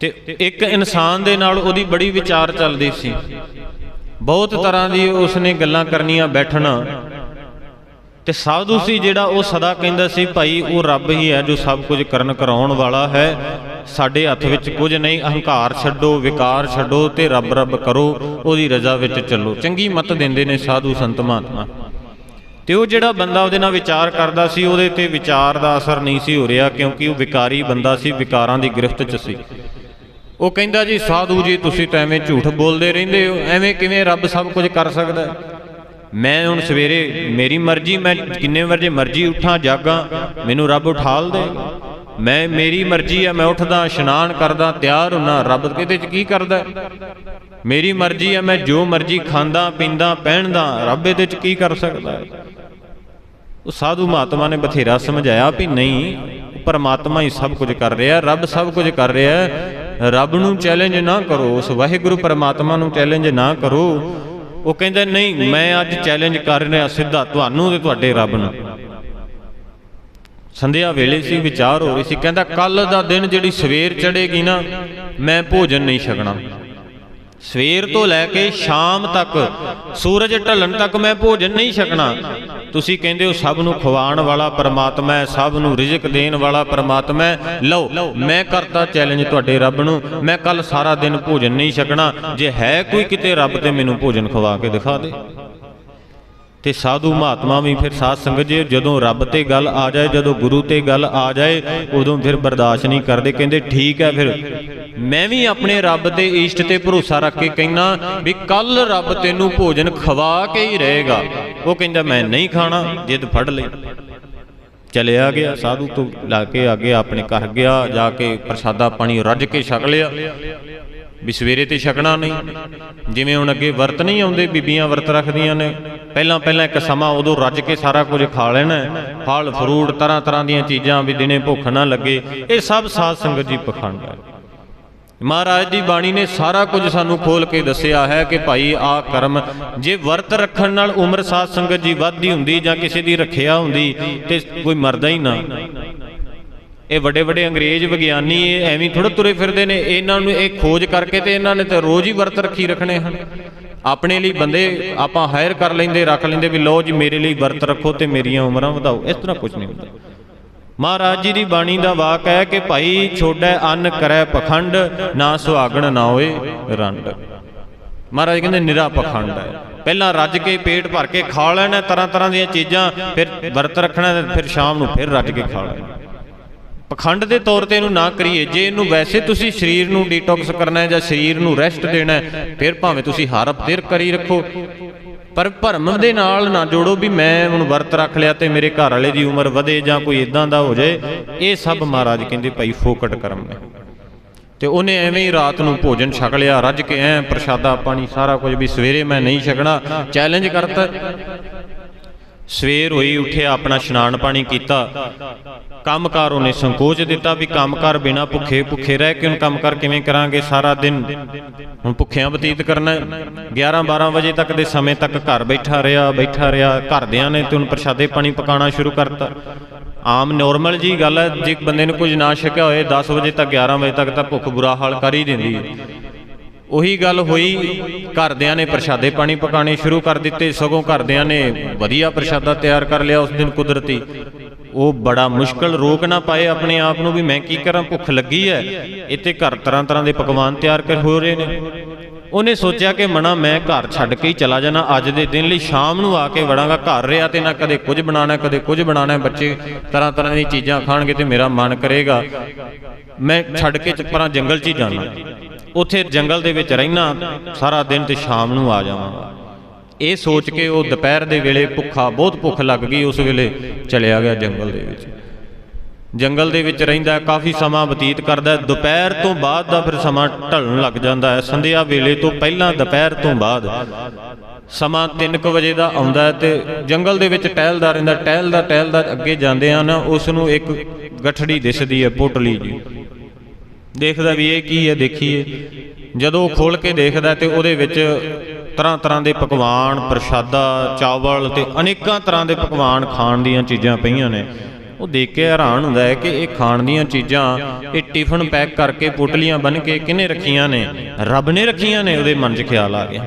S1: ਤੇ ਇੱਕ ਇਨਸਾਨ ਦੇ ਨਾਲ ਉਹਦੀ ਬੜੀ ਵਿਚਾਰ ਚੱਲਦੀ ਸੀ। ਬਹੁਤ ਤਰ੍ਹਾਂ ਦੀ ਉਸਨੇ ਗੱਲਾਂ ਕਰਨੀਆਂ ਬੈਠਣਾ। ਤੇ ਸਾਧੂ ਸੀ ਜਿਹੜਾ ਉਹ ਸਦਾ ਕਹਿੰਦਾ ਸੀ, ਭਾਈ, ਉਹ ਰੱਬ ਹੀ ਹੈ ਜੋ ਸਭ ਕੁਝ ਕਰਨ ਕਰਾਉਣ ਵਾਲਾ ਹੈ। ਸਾਡੇ ਹੱਥ ਵਿੱਚ ਕੁਝ ਨਹੀਂ, ਅਹੰਕਾਰ ਛੱਡੋ, ਵਿਕਾਰ ਛੱਡੋ ਤੇ ਰੱਬ ਰੱਬ ਕਰੋ, ਉਹਦੀ ਰਜ਼ਾ ਵਿੱਚ ਚੱਲੋ। ਚੰਗੀ ਮਤ ਦਿੰਦੇ ਨੇ ਸਾਧੂ ਸੰਤ ਮਹਾਤਮਾ। ਤੇ ਉਹ ਜਿਹੜਾ ਬੰਦਾ ਉਹਦੇ ਨਾਲ ਵਿਚਾਰ ਕਰਦਾ ਸੀ, ਉਹਦੇ ਤੇ ਵਿਚਾਰ ਦਾ ਅਸਰ ਨਹੀਂ ਸੀ ਹੋ ਰਿਹਾ, ਕਿਉਂਕਿ ਉਹ ਵਿਕਾਰੀ ਬੰਦਾ ਸੀ, ਵਿਕਾਰਾਂ ਦੀ ਗ੍ਰਿਫਤ 'ਚ ਸੀ। ਉਹ ਕਹਿੰਦਾ, ਜੀ, ਸਾਧੂ ਜੀ, ਤੁਸੀਂ ਤਾਂ ਐਵੇਂ ਝੂਠ ਬੋਲਦੇ ਰਹਿੰਦੇ ਹੋ। ਐਵੇਂ ਕਿਵੇਂ ਰੱਬ ਸਭ ਕੁਝ ਕਰ ਸਕਦਾ ਹੈ? ਮੈਂ ਹੁਣ ਸਵੇਰੇ ਮੇਰੀ ਮਰਜ਼ੀ, ਮੈਂ ਕਿੰਨੇ ਵਜੇ ਮਰਜ਼ੀ ਉੱਠਾਂ, ਜਾਗਾਂ, ਮੈਨੂੰ ਰੱਬ ਉਠਾਲ ਦੇ। ਮੈਂ ਮੇਰੀ ਮਰਜ਼ੀ ਆ, ਮੈਂ ਉੱਠਦਾ, ਇਸ਼ਨਾਨ ਕਰਦਾ, ਤਿਆਰ ਹੁੰਨਾ, ਰੱਬ ਕਿਤੇ ਚ ਕੀ ਕਰਦਾ? ਮੇਰੀ ਮਰਜ਼ੀ ਆ, ਮੈਂ ਜੋ ਮਰਜ਼ੀ ਖਾਂਦਾ, ਪੀਂਦਾ, ਪਹਿਨਦਾ, ਰੱਬ ਇਹਦੇ ਚ ਕੀ ਕਰ ਸਕਦਾ? ਉਹ ਸਾਧੂ ਮਹਾਤਮਾ ਨੇ ਬਥੇਰਾ ਸਮਝਾਇਆ ਵੀ ਨਹੀਂ ਪਰਮਾਤਮਾ ਹੀ ਸਭ ਕੁਝ ਕਰ ਰਿਹਾ, ਰੱਬ ਸਭ ਕੁਝ ਕਰ ਰਿਹਾ। ਰੱਬ ਨੂੰ ਚੈਲੰਜ ਨਾ ਕਰੋ, ਉਸ ਵਾਹਿਗੁਰੂ ਪਰਮਾਤਮਾ ਨੂੰ ਚੈਲੰਜ ਨਾ ਕਰੋ। ਉਹ ਕਹਿੰਦਾ, ਨਹੀਂ, ਮੈਂ ਅੱਜ ਚੈਲੰਜ ਕਰ ਰਿਹਾ ਸਿੱਧਾ ਤੁਹਾਨੂੰ ਤੇ ਤੁਹਾਡੇ ਰੱਬ ਨੂੰ। ਸੰਧਿਆ ਵੇਲੇ ਸੀ, ਵਿਚਾਰ ਹੋ ਰਹੀ ਸੀ। ਕਹਿੰਦਾ ਕੱਲ ਦਾ ਦਿਨ ਜਿਹੜੀ ਸਵੇਰ ਚੜੇਗੀ ਨਾ, ਮੈਂ ਭੋਜਨ ਨਹੀਂ ਛਕਣਾ। ਸਵੇਰ ਤੋਂ ਲੈ ਕੇ ਸ਼ਾਮ ਤੱਕ ਸੂਰਜ ਢਲਣ ਤੱਕ ਮੈਂ ਭੋਜਨ ਨਹੀਂ ਛਕਣਾ। ਤੁਸੀਂ ਕਹਿੰਦੇ ਹੋ ਸਭ ਨੂੰ ਖਵਾਉਣ ਵਾਲਾ ਪਰਮਾਤਮਾ ਹੈ, ਸਭ ਨੂੰ ਰਿਜ਼ਕ ਦੇਣ ਵਾਲਾ ਪਰਮਾਤਮਾ ਹੈ। ਲਓ, ਮੈਂ ਕਰਤਾ ਚੈਲੰਜ ਤੁਹਾਡੇ ਰੱਬ ਨੂੰ। ਮੈਂ ਕੱਲ ਸਾਰਾ ਦਿਨ ਭੋਜਨ ਨਹੀਂ ਛਕਣਾ। ਜੇ ਹੈ ਕੋਈ ਕਿਤੇ, ਰੱਬ ਤੇ ਮੈਨੂੰ ਭੋਜਨ ਖਵਾ ਕੇ ਦਿਖਾ ਦੇ। ਤੇ ਸਾਧੂ ਮਹਾਤਮਾ ਵੀ ਫਿਰ ਸਾਧ ਸੰਗਤ ਜੀ, ਜਦੋਂ ਰੱਬ ਤੇ ਗੱਲ ਆ ਜਾਏ, ਜਦੋਂ ਗੁਰੂ ਤੇ ਗੱਲ ਆ ਜਾਏ, ਉਦੋਂ ਫਿਰ ਬਰਦਾਸ਼ਤ ਨਹੀਂ ਕਰਦੇ। ਕਹਿੰਦੇ ਠੀਕ ਹੈ ਫਿਰ। ਮੈਂ ਵੀ ਆਪਣੇ ਰੱਬ ਦੇ ਇਸ਼ਟ ਤੇ ਭਰੋਸਾ ਰੱਖ ਕੇ ਕਹਿਣਾ ਵੀ ਕੱਲ ਰੱਬ ਤੈਨੂੰ ਭੋਜਨ ਖਵਾ ਕੇ ਹੀ ਰਹੇਗਾ। ਉਹ ਕਹਿੰਦਾ, ਮੈਂ ਨਹੀਂ ਖਾਣਾ, ਜਿੱਦ ਫੜ ਲਈ। ਚਲਿਆ ਗਿਆ, ਸਾਧੂ ਤੋਂ ਲਾ ਕੇ ਅੱਗੇ ਆਪਣੇ ਘਰ ਗਿਆ, ਜਾ ਕੇ ਪ੍ਰਸਾਦਾ ਪਾਣੀ ਰੱਜ ਕੇ ਛਕ ਲਿਆ। ਵੀ ਸਵੇਰੇ ਤੇ ਛਕਣਾ ਨਹੀਂ। ਜਿਵੇਂ ਹੁਣ ਅੱਗੇ ਵਰਤ ਨਹੀਂ ਆਉਂਦੇ, ਬੀਬੀਆਂ ਵਰਤ ਰੱਖਦੀਆਂ ਨੇ। ਪਹਿਲਾਂ ਪਹਿਲਾਂ ਇੱਕ ਸਮਾਂ ਉਦੋਂ ਰੱਜ ਕੇ ਸਾਰਾ ਕੁਝ ਖਾ ਲੈਣਾ। ਫਲ, ਫਰੂਟ, ਤਰ੍ਹਾਂ ਤਰ੍ਹਾਂ ਦੀਆਂ ਚੀਜ਼ਾਂ ਵੀ ਦਿਨੇ ਭੁੱਖ ਨਾ ਲੱਗੇ। ਇਹ ਸਭ ਸਾਧ ਸੰਗਤ ਜੀ ਪਖੰਡ ਹੈ। ਮਹਾਰਾਜ ਦੀ ਬਾਣੀ ਨੇ ਸਾਰਾ ਕੁਝ ਸਾਨੂੰ ਖੋਲ ਕੇ ਦੱਸਿਆ ਹੈ ਕਿ ਭਾਈ ਆ ਕਰਮ, ਜੇ ਵਰਤ ਰੱਖਣ ਨਾਲ ਉਮਰ ਸਾਧ ਸੰਗਤ ਜੀ ਵੱਧਦੀ ਹੁੰਦੀ ਜਾਂ ਕਿਸੇ ਦੀ ਰੱਖਿਆ ਹੁੰਦੀ ਤੇ ਕੋਈ ਮਰਦਾ ਹੀ ਨਾ। ਇਹ ਵੱਡੇ ਵੱਡੇ ਅੰਗਰੇਜ਼ ਵਿਗਿਆਨੀ ਐਵੇਂ ਥੋੜਾ ਤੁਰੇ ਫਿਰਦੇ ਨੇ, ਇਹਨਾਂ ਨੂੰ ਇਹ ਖੋਜ ਕਰਕੇ ਤੇ ਇਹਨਾਂ ਨੇ ਤਾਂ ਰੋਜ਼ ਹੀ ਵਰਤ ਰੱਖੀ ਰੱਖਣੇ ਹਨ। ਆਪਣੇ ਲਈ ਬੰਦੇ ਆਪਾਂ ਹਾਇਰ ਕਰ ਲੈਂਦੇ, ਰੱਖ ਲੈਂਦੇ ਵੀ ਲੋ ਜੀ, ਮੇਰੇ ਲਈ ਵਰਤ ਰੱਖੋ ਤੇ ਮੇਰੀਆਂ ਉਮਰਾਂ ਵਧਾਓ। ਇਸ ਤਰ੍ਹਾਂ ਕੁਝ ਨਹੀਂ ਹੁੰਦਾ। ਮਹਾਰਾਜ ਜੀ ਦੀ ਬਾਣੀ ਦਾ ਵਾਕ ਹੈ ਕਿ ਭਾਈ ਛੋੜੈ ਅੰਨ ਕਰੈ ਪਖੰਡ, ਨਾ ਸੁਹਾਗਣ ਨਾ ਹੋਏ ਰੰਡ। ਮਹਾਰਾਜ ਕਹਿੰਦੇ ਨਿਰਾ ਪਖੰਡ ਹੈ। ਪਹਿਲਾਂ ਰੱਜ ਕੇ ਪੇਟ ਭਰ ਕੇ ਖਾ ਲੈਣਾ, ਤਰ੍ਹਾਂ ਤਰ੍ਹਾਂ ਦੀਆਂ ਚੀਜ਼ਾਂ, ਫਿਰ ਵਰਤ ਰੱਖਣਾ, ਫਿਰ ਸ਼ਾਮ ਨੂੰ ਫਿਰ ਰੱਜ ਕੇ ਖਾ ਲੈਣਾ। ਪਖੰਡ ਦੇ ਤੌਰ ਤੇ ਇਹਨੂੰ ਨਾ ਕਰੀਏ, ਜੇ ਇਹਨੂੰ ਵੈਸੇ ਤੁਸੀਂ ਸਰੀਰ ਨੂੰ ਡੀਟੌਕਸ ਕਰਨਾ ਹੈ ਜਾਂ ਸਰੀਰ ਨੂੰ ਰੈਸਟ ਦੇਣਾ ਹੈ, ਫਿਰ ਭਾਵੇਂ ਤੁਸੀਂ ਹਰ ਹਫ਼ਤੇ ਕਰੀ ਰੱਖੋ। ਪਰ ਭਰਮ ਦੇ ਨਾਲ ਨਾ ਜੋੜੋ ਵੀ ਮੈਂ ਹੁਣ ਵਰਤ ਰੱਖ ਲਿਆ ਤੇ ਮੇਰੇ ਘਰ ਵਾਲੇ ਦੀ ਉਮਰ ਵਧੇ ਜਾਂ ਕੋਈ ਇਦਾਂ ਦਾ ਹੋ ਜਾਏ, ਇਹ ਸਭ ਮਹਾਰਾਜ ਕਹਿੰਦੇ ਭਾਈ ਫੋਕਟ ਕਰਮ ਨੇ। ਤੇ ਉਹਨੇ ਐਵੇਂ ਹੀ ਰਾਤ ਨੂੰ ਭੋਜਨ ਛਕ ਲਿਆ, ਰੱਜ ਕੇ ਐ ਪ੍ਰਸ਼ਾਦਾ ਪਾਣੀ ਸਾਰਾ ਕੁਝ ਵੀ ਸਵੇਰੇ ਮੈਂ ਨਹੀਂ ਛਕਣਾ ਚੈਲੰਜ ਕਰਤਾ। ਸਵੇਰ ਹੋਈ ਉੱਠਿਆ ਆਪਣਾ ਇਸ਼ਨਾਨ ਪਾਣੀ ਕੀਤਾ। ਕੰਮਕਾਰ ਉਹਨੇ ਸੰਕੋਚ ਦਿੱਤਾ ਵੀ ਕੰਮਕਾਰ ਬਿਨਾ ਭੁੱਖੇ ਭੁੱਖੇ ਰਹਿ ਕੇ ਹੁਣ ਕੰਮਕਾਰ ਕਿਵੇਂ ਕਰਾਂਗੇ ਸਾਰਾ ਦਿਨ। ਹੁਣ ਭੁੱਖਿਆਂ ਬਤੀਤ ਕਰਨਾ 11 12 ਵਜੇ ਤੱਕ ਦੇ ਸਮੇਂ ਤੱਕ ਘਰ ਬੈਠਾ ਰਿਹਾ ਬੈਠਾ ਰਿਹਾ। ਘਰਦਿਆਂ ਨੇ ਤੇ ਹੁਣ ਪ੍ਰਸ਼ਾਦੇ ਪਾਣੀ ਪਕਾਉਣਾ ਸ਼ੁਰੂ ਕਰਤਾ। ਆਮ ਨਾਰਮਲ ਜੀ ਗੱਲ ਹੈ, ਜੇ ਬੰਦੇ ਨੂੰ ਕੁਝ ਨਾ ਛਕਿਆ ਹੋਏ 10 ਵਜੇ ਤੱਕ 11 ਵਜੇ ਤੱਕ ਤਾਂ ਭੁੱਖ ਬੁਰਾ ਹਾਲ ਕਰ ਹੀ ਦਿੰਦੀ ਹੈ। ਉਹੀ ਗੱਲ ਹੋਈ, ਘਰਦਿਆਂ ਨੇ ਪ੍ਰਸ਼ਾਦੇ ਪਾਣੀ ਪਕਾਣੇ ਸ਼ੁਰੂ ਕਰ ਦਿੱਤੇ, ਸਗੋਂ ਘਰਦਿਆਂ ਨੇ ਵਧੀਆ ਪ੍ਰਸ਼ਾਦਾ ਤਿਆਰ ਕਰ ਲਿਆ ਉਸ ਦਿਨ ਕੁਦਰਤੀ। ਉਹ ਬੜਾ ਮੁਸ਼ਕਲ ਰੋਕ ਨਾ ਪਾਏ, ਆਪਣੇ ਆਪ ਨੂੰ ਵੀ ਮੈਂ ਕੀ ਕਰਾਂ, ਭੁੱਖ ਲੱਗੀ ਹੈ ਇੱਥੇ ਘਰ ਤਰ੍ਹਾਂ ਤਰ੍ਹਾਂ ਦੇ ਪਕਵਾਨ ਤਿਆਰ ਕਰ ਹੋ ਰਹੇ ਨੇ। ਉਹਨੇ ਸੋਚਿਆ ਕਿ ਮਣਾ ਮੈਂ ਘਰ ਛੱਡ ਕੇ ਹੀ ਚਲਾ ਜਾਣਾ। ਅੱਜ ਦੇ ਦਿਨ ਲਈ ਸ਼ਾਮ ਨੂੰ ਆ ਕੇ ਵੜਾਂਗਾ ਘਰ ਰਿਆ ਤੇ ਨਾ ਕਦੇ ਕੁਝ ਬਣਾਉਣਾ, ਕਦੇ ਕੁਝ ਬਣਾਉਣਾ ਬੱਚੇ ਤਰ੍ਹਾਂ ਤਰ੍ਹਾਂ ਦੀਆਂ ਚੀਜ਼ਾਂ ਖਾਣਗੇ ਤੇ ਮੇਰਾ ਮਨ ਕਰੇਗਾ। ਮੈਂ ਛੱਡ ਕੇ ਪਰਾਂ ਜੰਗਲ 'ਚ ਹੀ ਜਾਣਾ। ਉੱਥੇ ਜੰਗਲ ਦੇ ਵਿੱਚ ਰਹਿਣਾ, ਸਾਰਾ ਦਿਨ ਤੇ ਸ਼ਾਮ ਨੂੰ ਆ ਜਾਵਾਂਗਾ ਇਹ ਸੋਚ ਕੇ ਉਹ ਦੁਪਹਿਰ ਦੇ ਵੇਲੇ ਭੁੱਖਾ, ਬਹੁਤ ਭੁੱਖ ਲੱਗ ਗਈ, ਉਸ ਵੇਲੇ ਚਲਿਆ ਗਿਆ ਜੰਗਲ ਦੇ ਵਿੱਚ। ਜੰਗਲ ਦੇ ਵਿੱਚ ਰਹਿੰਦਾ, ਕਾਫੀ ਸਮਾਂ ਬਤੀਤ ਕਰਦਾ, ਦੁਪਹਿਰ ਤੋਂ ਬਾਅਦ ਦਾ ਫਿਰ ਸਮਾਂ ਢਲਣ ਲੱਗ ਜਾਂਦਾ ਹੈ। ਸੰਧਿਆ ਵੇਲੇ ਤੋਂ ਪਹਿਲਾਂ ਦੁਪਹਿਰ ਤੋਂ ਬਾਅਦ ਸਮਾਂ 3:00 ਵਜੇ ਦਾ ਆਉਂਦਾ ਹੈ ਤੇ ਜੰਗਲ ਦੇ ਵਿੱਚ ਟਹਿਲਦਾ ਰਹਿੰਦਾ, ਟਹਿਲਦਾ ਟਹਿਲਦਾ ਅੱਗੇ ਜਾਂਦੇ ਆ ਨਾ ਉਸ ਨੂੰ ਇੱਕ ਗਠੜੀ ਦਿਸਦੀ ਹੈ, ਪੋਟਲੀ ਜੀ। ਦੇਖਦਾ ਵੀ ਇਹ ਕੀ ਹੈ, ਦੇਖੀਏ। ਜਦੋਂ ਉਹ ਖੋਲ ਕੇ ਦੇਖਦਾ ਤੇ ਉਹਦੇ ਵਿੱਚ ਤਰ੍ਹਾਂ ਤਰ੍ਹਾਂ ਦੇ ਪਕਵਾਨ, ਪ੍ਰਸ਼ਾਦਾ, ਚਾਵਲ ਤੇ ਅਨੇਕਾਂ ਤਰ੍ਹਾਂ ਦੇ ਪਕਵਾਨ ਖਾਣ ਦੀਆਂ ਚੀਜ਼ਾਂ ਪਈਆਂ ਨੇ। ਉਹ ਦੇਖ ਕੇ ਹੈਰਾਨ ਹੁੰਦਾ ਹੈ ਕਿ ਇਹ ਖਾਣ ਦੀਆਂ ਚੀਜ਼ਾਂ ਇਹ ਟਿਫਨ ਪੈਕ ਕਰਕੇ ਪੁਟਲੀਆਂ ਬਨ ਕੇ ਕਿਹਨੇ ਰੱਖੀਆਂ ਨੇ? ਰੱਬ ਨੇ ਰੱਖੀਆਂ ਨੇ, ਉਹਦੇ ਮਨ 'ਚ ਖਿਆਲ ਆ ਗਿਆ।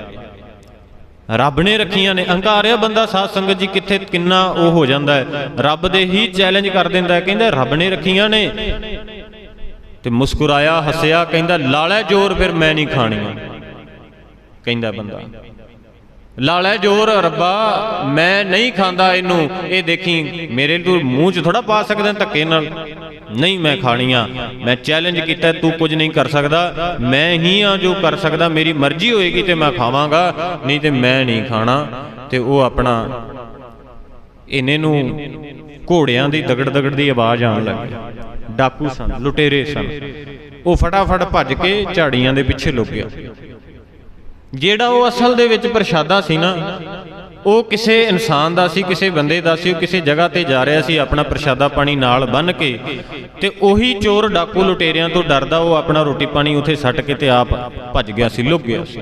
S1: ਰੱਬ ਨੇ ਰੱਖੀਆਂ ਨੇ। ਹੰਕਾਰਿਆ ਬੰਦਾ ਸਾਧ ਸੰਗਤ ਜੀ ਕਿੱਥੇ ਕਿੰਨਾ ਉਹ ਹੋ ਜਾਂਦਾ ਹੈ। ਰੱਬ ਦੇ ਹੀ ਚੈਲੰਜ ਕਰ ਦਿੰਦਾ ਹੈ। ਕਹਿੰਦਾ, ਰੱਬ ਨੇ ਰੱਖੀਆਂ ਨੇ। ਤੇ ਮੁਸਕਰਾਇਆ, ਹੱਸਿਆ, ਕਹਿੰਦਾ, ਲਾਲੇ ਜੋਰ, ਫਿਰ ਮੈਂ ਨਹੀਂ ਖਾਣੀਆਂ। ਕਹਿੰਦਾ ਬੰਦਾ, ਲਾਲੇ ਜੋਰ, ਰੱਬਾ, ਮੈਂ ਨਹੀਂ ਖਾਂਦਾ ਇਹਨੂੰ। ਇਹ ਦੇਖੀ, ਮੇਰੇ ਤੂੰ ਮੂੰਹ 'ਚ ਥੋੜਾ ਪਾ ਸਕਦਾ ਧੱਕੇ ਨਾਲ? ਨਹੀਂ, ਮੈਂ ਖਾਣੀਆਂ। ਮੈਂ ਚੈਲੰਜ ਕੀਤਾ, ਤੂੰ ਕੁਝ ਨਹੀਂ ਕਰ ਸਕਦਾ। ਮੈਂ ਹੀ ਆ ਜੋ ਕਰ ਸਕਦਾ। ਮੇਰੀ ਮਰਜ਼ੀ ਹੋਏਗੀ ਤੇ ਮੈਂ ਖਾਵਾਂਗਾ। ਨਹੀਂ ਤੇ ਮੈਂ ਨਹੀਂ ਖਾਣਾ। ਤੇ ਉਹ ਆਪਣਾ ਇਹਨੇ ਨੂੰ ਘੋੜਿਆਂ ਦੀ ਦਗੜ ਦਗੜ ਦੀ ਆਵਾਜ਼ ਆਉਣ ਲੱਗੀ। ਡਾਕੂ ਸਨ, ਲੁਟੇਰੇ ਸਨ। ਉਹ ਫਟਾਫਟ ਭੱਜ ਕੇ ਝਾੜੀਆਂ ਦੇ ਪਿੱਛੇ ਲੁਕ ਗਿਆ। ਜਿਹੜਾ ਉਹ ਅਸਲ ਦੇ ਵਿੱਚ ਪ੍ਰਸ਼ਾਦਾ ਸੀ ਨਾ, ਉਹ ਕਿਸੇ ਇਨਸਾਨ ਦਾ ਸੀ, ਕਿਸੇ ਬੰਦੇ ਦਾ ਸੀ, ਉਹ ਕਿਸੇ ਜਗ੍ਹਾ ਤੇ ਜਾ ਰਿਹਾ ਸੀ, ਆਪਣਾ ਪ੍ਰਸ਼ਾਦਾ ਪਾਣੀ ਨਾਲ ਬੰਨ ਕੇ ਤੇ ਉਹੀ ਚੋਰ ਡਾਕੂ ਲੁਟੇਰਿਆਂ ਤੋਂ ਡਰਦਾ, ਉਹ ਆਪਣਾ ਰੋਟੀ ਪਾਣੀ ਉੱਥੇ ਸੱਟ ਕੇ ਤੇ ਆਪ ਭੱਜ ਗਿਆ ਸੀ, ਲੁਕ ਗਿਆ ਸੀ।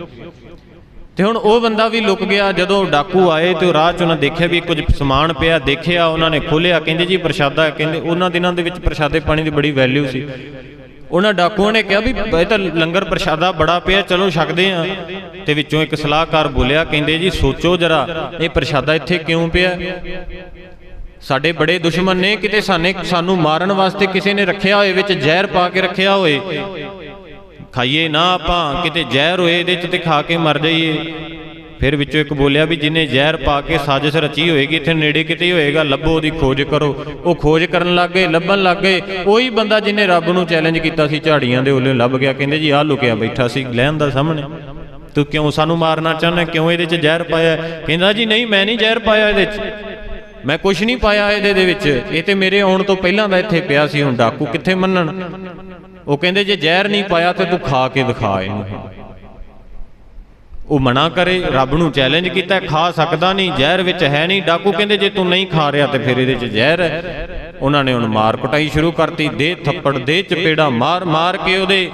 S1: ਤੇ ਹੁਣ ਉਹ ਬੰਦਾ ਵੀ ਲੁਕ ਗਿਆ, ਜਦੋਂ ਡਾਕੂ ਆਏ ਤੇ ਉਹ ਰਾਹ 'ਚ ਉਹਨਾਂ ਦੇਖਿਆ ਵੀ ਕੁਝ ਸਮਾਨ ਪਿਆ, ਦੇਖਿਆ, ਉਹਨਾਂ ਨੇ ਖੋਲਿਆ ਕਹਿੰਦੇ ਜੀ ਪ੍ਰਸ਼ਾਦਾ, ਕਹਿੰਦੇ ਉਹਨਾਂ ਦਿਨਾਂ ਦੇ ਵਿੱਚ ਪ੍ਰਸ਼ਾਦੇ ਪਾਣੀ ਦੀ ਬੜੀ ਵੈਲਿਊ ਸੀ। ਉਹਨਾਂ ਡਾਕੂਆਂ ਨੇ ਕਿਹਾ ਵੀ ਇਹ ਤਾਂ ਲੰਗਰ ਪ੍ਰਸ਼ਾਦਾ ਬੜਾ ਪਿਆ, ਚਲੋ ਛਕਦੇ ਆ ਤੇ ਵਿੱਚੋਂ ਇੱਕ ਸਲਾਹਕਾਰ ਬੋਲਿਆ, ਕਹਿੰਦੇ ਜੀ ਸੋਚੋ ਜਰਾ, ਇਹ ਪ੍ਰਸ਼ਾਦਾ ਇੱਥੇ ਕਿਉਂ ਪਿਆ? ਸਾਡੇ ਬੜੇ ਦੁਸ਼ਮਣ ਨੇ, ਕਿਤੇ ਸਾਨੇ, ਸਾਨੂੰ ਮਾਰਨ ਵਾਸਤੇ ਕਿਸੇ ਨੇ ਰੱਖਿਆ ਹੋਏ, ਵਿੱਚ ਜ਼ਹਿਰ ਪਾ ਕੇ ਰੱਖਿਆ ਹੋਏ। ਖਾਈਏ ਨਾ ਆਪਾਂ, ਕਿਤੇ ਜ਼ਹਿਰ ਹੋਏ ਇਹਦੇ ਚ ਤੇ ਖਾ ਕੇ ਮਰ ਜਾਈਏ। ਫਿਰ ਵਿੱਚੋਂ ਇੱਕ ਬੋਲਿਆ ਵੀ ਜਿਨੇ ਜ਼ਹਿਰ ਪਾ ਕੇ ਸਾਜ਼ਿਸ਼ ਰਚੀ ਹੋਏਗੀ, ਇੱਥੇ ਨੇੜੇ ਕਿਤੇ ਹੋਏਗਾ, ਲੱਭੋ ਉਹਦੀ ਖੋਜ ਕਰੋ। ਉਹ ਖੋਜ ਕਰਨ ਲੱਗ ਗਏ ਲੱਭਣ ਲੱਗ ਗਏ ਉਹੀ ਬੰਦਾ ਜਿਨੇ ਰੱਬ ਨੂੰ ਚੈਲੰਜ ਕੀਤਾ ਸੀ ਝਾੜੀਆਂ ਦੇ ਉੱਲੇ ਲੱਭ ਗਿਆ, ਕਹਿੰਦੇ ਜੀ ਆਹ ਲੁਕਿਆ ਬੈਠਾ ਸੀ ਲੈਣ ਦਾ ਸਾਹਮਣੇ। ਤੂੰ ਕਿਉਂ ਸਾਨੂੰ ਮਾਰਨਾ ਚਾਹੁੰਦਾ, ਕਿਉਂ ਇਹਦੇ 'ਚ ਜ਼ਹਿਰ ਪਾਇਆ? ਕਹਿੰਦਾ ਜੀ ਨਹੀਂ, ਮੈਂ ਨਹੀਂ ਜ਼ਹਿਰ ਪਾਇਆ ਇਹਦੇ 'ਚ। ਮੈਂ ਕੁਝ ਨਹੀਂ ਪਾਇਆ ਇਹਦੇ ਦੇ ਵਿੱਚ। ਇਹ ਤੇ ਮੇਰੇ ਆਉਣ ਤੋਂ ਪਹਿਲਾਂ ਦਾ ਇੱਥੇ ਪਿਆ ਸੀ ਹੁਣ ਡਾਕੂ, ਕਿੱਥੇ ਮੰਨਣ? ਉਹ ਕਹਿੰਦੇ ਜੇ ਜ਼ਹਿਰ ਨਹੀਂ ਪਾਇਆ ਤੇ ਤੂੰ ਖਾ ਕੇ ਦਿਖਾ ਇਹਨੂੰ। ਉਹ ਮਨਾ ਕਰੇ, ਰੱਬ ਨੂੰ ਚੈਲੰਜ ਕੀਤਾ, ਖਾ ਸਕਦਾ ਨਹੀਂ, ਜ਼ਹਿਰ ਵਿੱਚ ਹੈ ਨਹੀਂ, ਡਾਕੂ ਕਹਿੰਦੇ ਜੇ ਤੂੰ ਨਹੀਂ ਖਾ ਰਿਹਾ ਤੇ ਫਿਰ ਇਹਦੇ 'ਚ ਜ਼ਹਿਰ ਹੈ। ਉਹਨਾਂ ਨੇ ਹੁਣ ਮਾਰ ਕੁਟਾਈ ਸ਼ੁਰੂ ਕਰਤੀ, ਦੇ ਥੱਪੜ, ਦੇ ਚਪੇੜਾ ਮਾਰ ਮਾਰ ਕੇ ਉਹਦੇ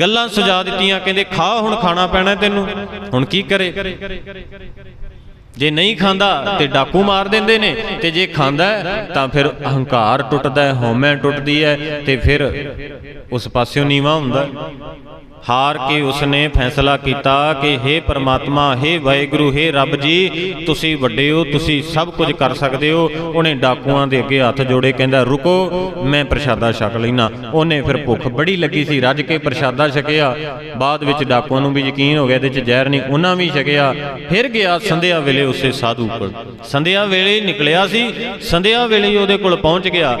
S1: ਗੱਲਾਂ ਸੁਝਾ ਦਿੱਤੀਆਂ, ਕਹਿੰਦੇ ਖਾ, ਹੁਣ ਖਾਣਾ ਪੈਣਾ ਤੈਨੂੰ। ਹੁਣ ਕੀ ਕਰੇ? ਜੇ ਨਹੀਂ ਖਾਂਦਾ ਤੇ ਡਾਕੂ ਮਾਰ ਦਿੰਦੇ ਨੇ ਤੇ ਜੇ ਖਾਂਦਾ ਤਾਂ ਫਿਰ ਅਹੰਕਾਰ ਟੁੱਟਦਾ ਹੈ, ਹਉਮੈ ਟੁੱਟਦੀ ਹੈ ਤੇ ਫਿਰ ਉਸ ਪਾਸਿਓਂ ਨੀਵਾ ਹੁੰਦਾ। ਹਾਰ ਕੇ ਉਸਨੇ ਫੈਸਲਾ ਕੀਤਾ ਕਿ हे ਪਰਮਾਤਮਾ हे ਵਾਹਿਗੁਰੂ हे ਰੱਬ ਜੀ ਤੁਸੀਂ ਵੱਡੇ ਹੋ ਤੁਸੀਂ ਸਭ ਕੁਝ ਕਰ ਸਕਦੇ ਹੋ ਉਹਨੇ ਡਾਕੂਆਂ ਦੇ ਅੱਗੇ ਹੱਥ ਜੋੜੇ ਕਹਿੰਦਾ ਰੁਕੋ ਮੈਂ ਪ੍ਰਸ਼ਾਦਾ ਛਕ ਲੈਣਾ ਉਹਨੇ ਫਿਰ ਭੁੱਖ ਬੜੀ ਲੱਗੀ ਸੀ ਰੱਜ ਕੇ ਪ੍ਰਸ਼ਾਦਾ ਛਕਿਆ ਬਾਅਦ ਵਿੱਚ ਡਾਕੂਆਂ ਨੂੰ ਵੀ ਯਕੀਨ ਹੋ ਗਿਆ ਇਹਦੇ ਚ ਜ਼ਹਿਰ ਨਹੀਂ ਉਹਨਾਂ ਵੀ ਛਕਿਆ ਫਿਰ ਗਿਆ ਸੰਧਿਆ ਵੇਲੇ ਉਸੇ ਸਾਧੂ ਕੋਲ ਸੰਧਿਆ ਵੇਲੇ ਨਿਕਲਿਆ ਸੀ ਸੰਧਿਆ ਵੇਲੇ ਹੀ ਉਹਦੇ ਕੋਲ ਪਹੁੰਚ ਗਿਆ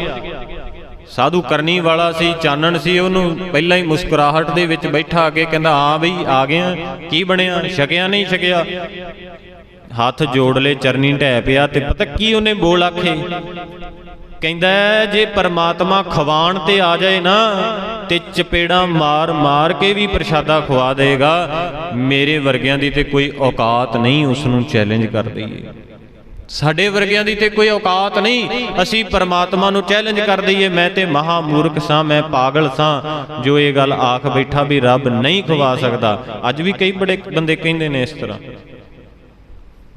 S1: ਸਾਧੂ ਕਰਨੀ ਵਾਲਾ ਸੀ, ਚਾਨਣ ਸੀ, ਉਹਨੂੰ ਪਹਿਲਾਂ ਹੀ ਮੁਸਕਰਾਹਟ ਦੇ ਵਿੱਚ ਬੈਠਾ ਆ ਕੇ ਕਹਿੰਦਾ, ਹਾਂ ਬਈ, ਆ ਗਿਆ ਕੀ ਬਣਿਆ? ਛਕਿਆ ਨਹੀਂ ਛਕਿਆ? ਹੱਥ ਜੋੜ ਲੈ ਚਰਨੀ ਢਹਿ ਪਿਆ ਤੇ ਪਤਾ ਕੀ ਉਹਨੇ ਬੋਲ ਆਖੇ? ਕਹਿੰਦਾ, ਜੇ ਪਰਮਾਤਮਾ ਖਵਾਣ ਤੇ ਆ ਜਾਏ ਨਾ, ਤੇ ਚਪੇੜਾਂ ਮਾਰ ਮਾਰ ਕੇ ਵੀ ਪ੍ਰਸ਼ਾਦਾ ਖਵਾ ਦੇਗਾ, ਮੇਰੇ ਵਰਗਿਆਂ ਦੀ ਤੇ ਕੋਈ ਔਕਾਤ ਨਹੀਂ ਉਸ ਨੂੰ ਚੈਲੰਜ ਕਰ ਦਈਏ। ਸਾਡੇ ਵਰਗਿਆਂ ਦੀ ਤੇ ਕੋਈ ਔਕਾਤ ਨਹੀਂ। ਅਸੀਂ ਪਰਮਾਤਮਾ ਨੂੰ ਚੈਲੰਜ ਕਰ ਦਈਏ, ਮੈਂ ਤੇ ਮਹਾ ਮੂਰਖ ਸਾਂ, ਮੈਂ ਪਾਗਲ ਸਾਂ, ਜੋ ਇਹ ਗੱਲ ਆਖ ਬੈਠਾ ਵੀ ਰੱਬ ਨਹੀਂ ਖਵਾ ਸਕਦਾ। ਅੱਜ ਵੀ ਕਈ ਬੜੇ ਬੰਦੇ ਕਹਿੰਦੇ ਨੇ ਇਸ ਤਰ੍ਹਾਂ।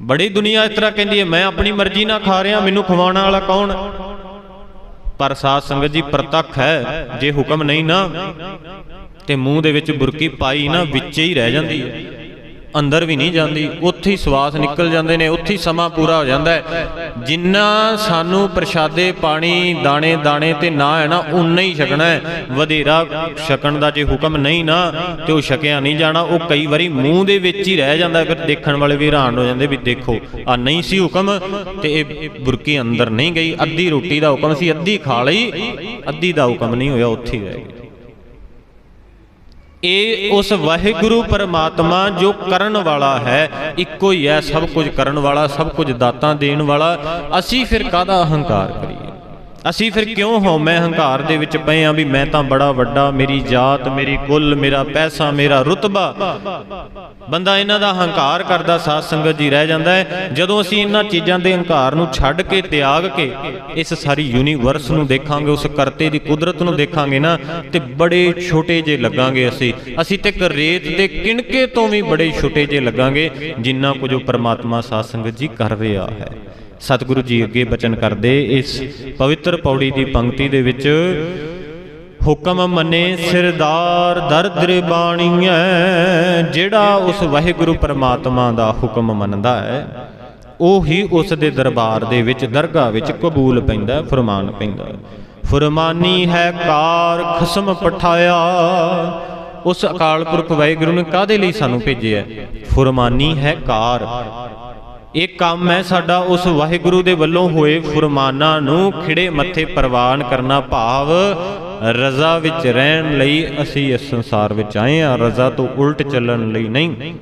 S1: ਬੜੀ ਦੁਨੀਆ ਇਸ ਤਰ੍ਹਾਂ ਕਹਿੰਦੀ ਹੈ, ਮੈਂ ਆਪਣੀ ਮਰਜ਼ੀ ਨਾਲ ਖਾ ਰਿਹਾ, ਮੈਨੂੰ ਖਵਾਉਣ ਵਾਲਾ ਕੌਣ? ਪਰ ਸਾਧ ਸੰਗਤ ਜੀ, ਪ੍ਰਤੱਖ ਹੈ, ਜੇ ਹੁਕਮ ਨਹੀਂ ਨਾ, ਤੇ ਮੂੰਹ ਦੇ ਵਿੱਚ ਬੁਰਕੀ ਪਾਈ ਨਾ, ਵਿੱਚੇ ਹੀ ਰਹਿ ਜਾਂਦੀ ਹੈ। ਅੰਦਰ ਵੀ ਨਹੀਂ ਜਾਂਦੀ, ਉੱਥੇ ਹੀ ਸਵਾਸ ਨਿਕਲ ਜਾਂਦੇ ਨੇ, ਉੱਥੇ ਹੀ ਸਮਾਂ ਪੂਰਾ ਹੋ ਜਾਂਦਾ ਹੈ। ਜਿੰਨਾ ਸਾਨੂੰ ਪ੍ਰਸ਼ਾਦੇ, ਪਾਣੀ, ਦਾਣੇ ਦਾਣੇ ਤੇ ਨਾ ਹੈ ਨਾ, ਉਨਾ ਹੀ ਛਕਣਾ ਹੈ। ਵਧੇਰਾ ਛਕਣ ਦਾ ਜੇ ਹੁਕਮ ਨਹੀਂ ਨਾ, ਤੇ ਉਹ ਛਕਿਆ ਨਹੀਂ ਜਾਣਾ, ਉਹ ਕਈ ਵਾਰੀ ਮੂੰਹ ਦੇ ਵਿੱਚ ਹੀ ਰਹਿ ਜਾਂਦਾ ਫਿਰ ਦੇਖਣ ਵਾਲੇ ਵੀ ਹੈਰਾਨ ਹੋ ਜਾਂਦੇ ਵੀ ਦੇਖੋ ਆ ਨਹੀਂ ਸੀ ਹੁਕਮ, ਤੇ ਇਹ ਬੁਰਕੀ ਅੰਦਰ ਨਹੀਂ ਗਈ। ਅੱਧੀ ਰੋਟੀ ਦਾ ਹੁਕਮ ਸੀ, ਅੱਧੀ ਖਾ ਲਈ, ਅੱਧੀ ਦਾ ਹੁਕਮ ਨਹੀਂ ਹੋਇਆ, ਉੱਥੇ ਹੀ ਰਹਿ ਗਈ ਇਹ ਉਸ ਵਾਹਿਗੁਰੂ ਪਰਮਾਤਮਾ ਜੋ ਕਰਨ ਵਾਲਾ ਹੈ, ਇੱਕੋ ਹੀ ਹੈ, ਸਭ ਕੁਝ ਕਰਨ ਵਾਲਾ, ਸਭ ਕੁਝ ਦਾਤਾਂ ਦੇਣ ਵਾਲਾ। ਅਸੀਂ ਫਿਰ ਕਾਹਦਾ ਅਹੰਕਾਰ ਕਰੀਏ? ਅਸੀਂ ਫਿਰ ਕਿਉਂ ਹਉਮੈ ਹੰਕਾਰ ਦੇ ਵਿੱਚ ਪਏ ਆ ਵੀ ਮੈਂ ਤਾਂ ਬੜਾ ਵੱਡਾ, ਮੇਰੀ ਜਾਤ, ਮੇਰੀ ਕੁੱਲ, ਮੇਰਾ ਪੈਸਾ, ਮੇਰਾ ਰੁਤਬਾ। ਬੰਦਾ ਇਹਨਾਂ ਦਾ ਹੰਕਾਰ ਕਰਦਾ, ਸਾਧ ਸੰਗਤ ਜੀ ਰਹਿ ਜਾਂਦਾ ਹੈ। ਜਦੋਂ ਅਸੀਂ ਇਹਨਾਂ ਚੀਜ਼ਾਂ ਦੇ ਹੰਕਾਰ ਨੂੰ ਛੱਡ ਕੇ, ਤਿਆਗ ਕੇ ਇਸ ਸਾਰੀ ਯੂਨੀਵਰਸ ਨੂੰ ਦੇਖਾਂਗੇ, ਉਸ ਕਰਤੇ ਦੀ ਕੁਦਰਤ ਨੂੰ ਦੇਖਾਂਗੇ ਨਾ, ਤੇ ਬੜੇ ਛੋਟੇ ਜੇ ਲੱਗਾਂਗੇ ਅਸੀਂ। ਅਸੀਂ ਤੇ ਇੱਕ ਰੇਤ ਦੇ ਕਿਣਕੇ ਤੋਂ ਵੀ ਬੜੇ ਛੋਟੇ ਜੇ ਲੱਗਾਂਗੇ, ਜਿੰਨਾ ਕੁਝ ਉਹ ਪਰਮਾਤਮਾ ਸਾਧ ਸੰਗਤ ਜੀ ਕਰ ਰਿਹਾ ਹੈ। ਸਤਿਗੁਰੂ ਜੀ ਅੱਗੇ ਬਚਨ ਕਰਦੇ ਇਸ ਪਵਿੱਤਰ ਪੌੜੀ ਦੀ ਪੰਕਤੀ ਦੇ ਵਿੱਚ ਹੁਕਮ ਮੰਨੇ ਸਿਰਦਾਰ ਦਰਦਰ ਬਾਣੀਐ ਜਿਹੜਾ ਉਸ ਵਾਹਿਗੁਰੂ ਪਰਮਾਤਮਾ ਦਾ ਹੁਕਮ ਮੰਨਦਾ ਹੈ ਉਹ ਹੀ ਉਸ ਦੇ ਦਰਬਾਰ ਦੇ ਵਿੱਚ ਦਰਗਾਹ ਵਿੱਚ ਕਬੂਲ ਪੈਂਦਾ ਹੈ, ਫਰਮਾਨ ਪੈਂਦਾ ਹੈ। ਫਰਮਾਨੀ ਹੈ ਕਾਰ ਖਸਮ ਪਠਾਇਆ ਉਸ ਅਕਾਲ ਪੁਰਖ ਵਾਹਿਗੁਰੂ ਨੇ ਕਾਦੇ ਲਈ ਸਾਨੂੰ ਭੇਜਿਆ ਹੈ? ਫਰਮਾਨੀ ਹੈ ਕਾਰ ਇਹ ਕੰਮ ਹੈ ਸਾਡਾ ਉਸ ਵਾਹਿਗੁਰੂ ਦੇ ਵੱਲੋਂ ਹੋਏ ਫਰਮਾਨਾਂ ਨੂੰ ਖਿੜੇ ਮੱਥੇ ਪ੍ਰਵਾਨ ਕਰਨਾ ਭਾਵ ਰਜ਼ਾ ਵਿੱਚ ਰਹਿਣ ਲਈ ਅਸੀਂ ਇਸ ਸੰਸਾਰ ਵਿੱਚ ਆਏ ਆ ਰਜ਼ਾ ਤੋਂ ਉਲਟ ਚੱਲਣ ਲਈ ਨਹੀਂ,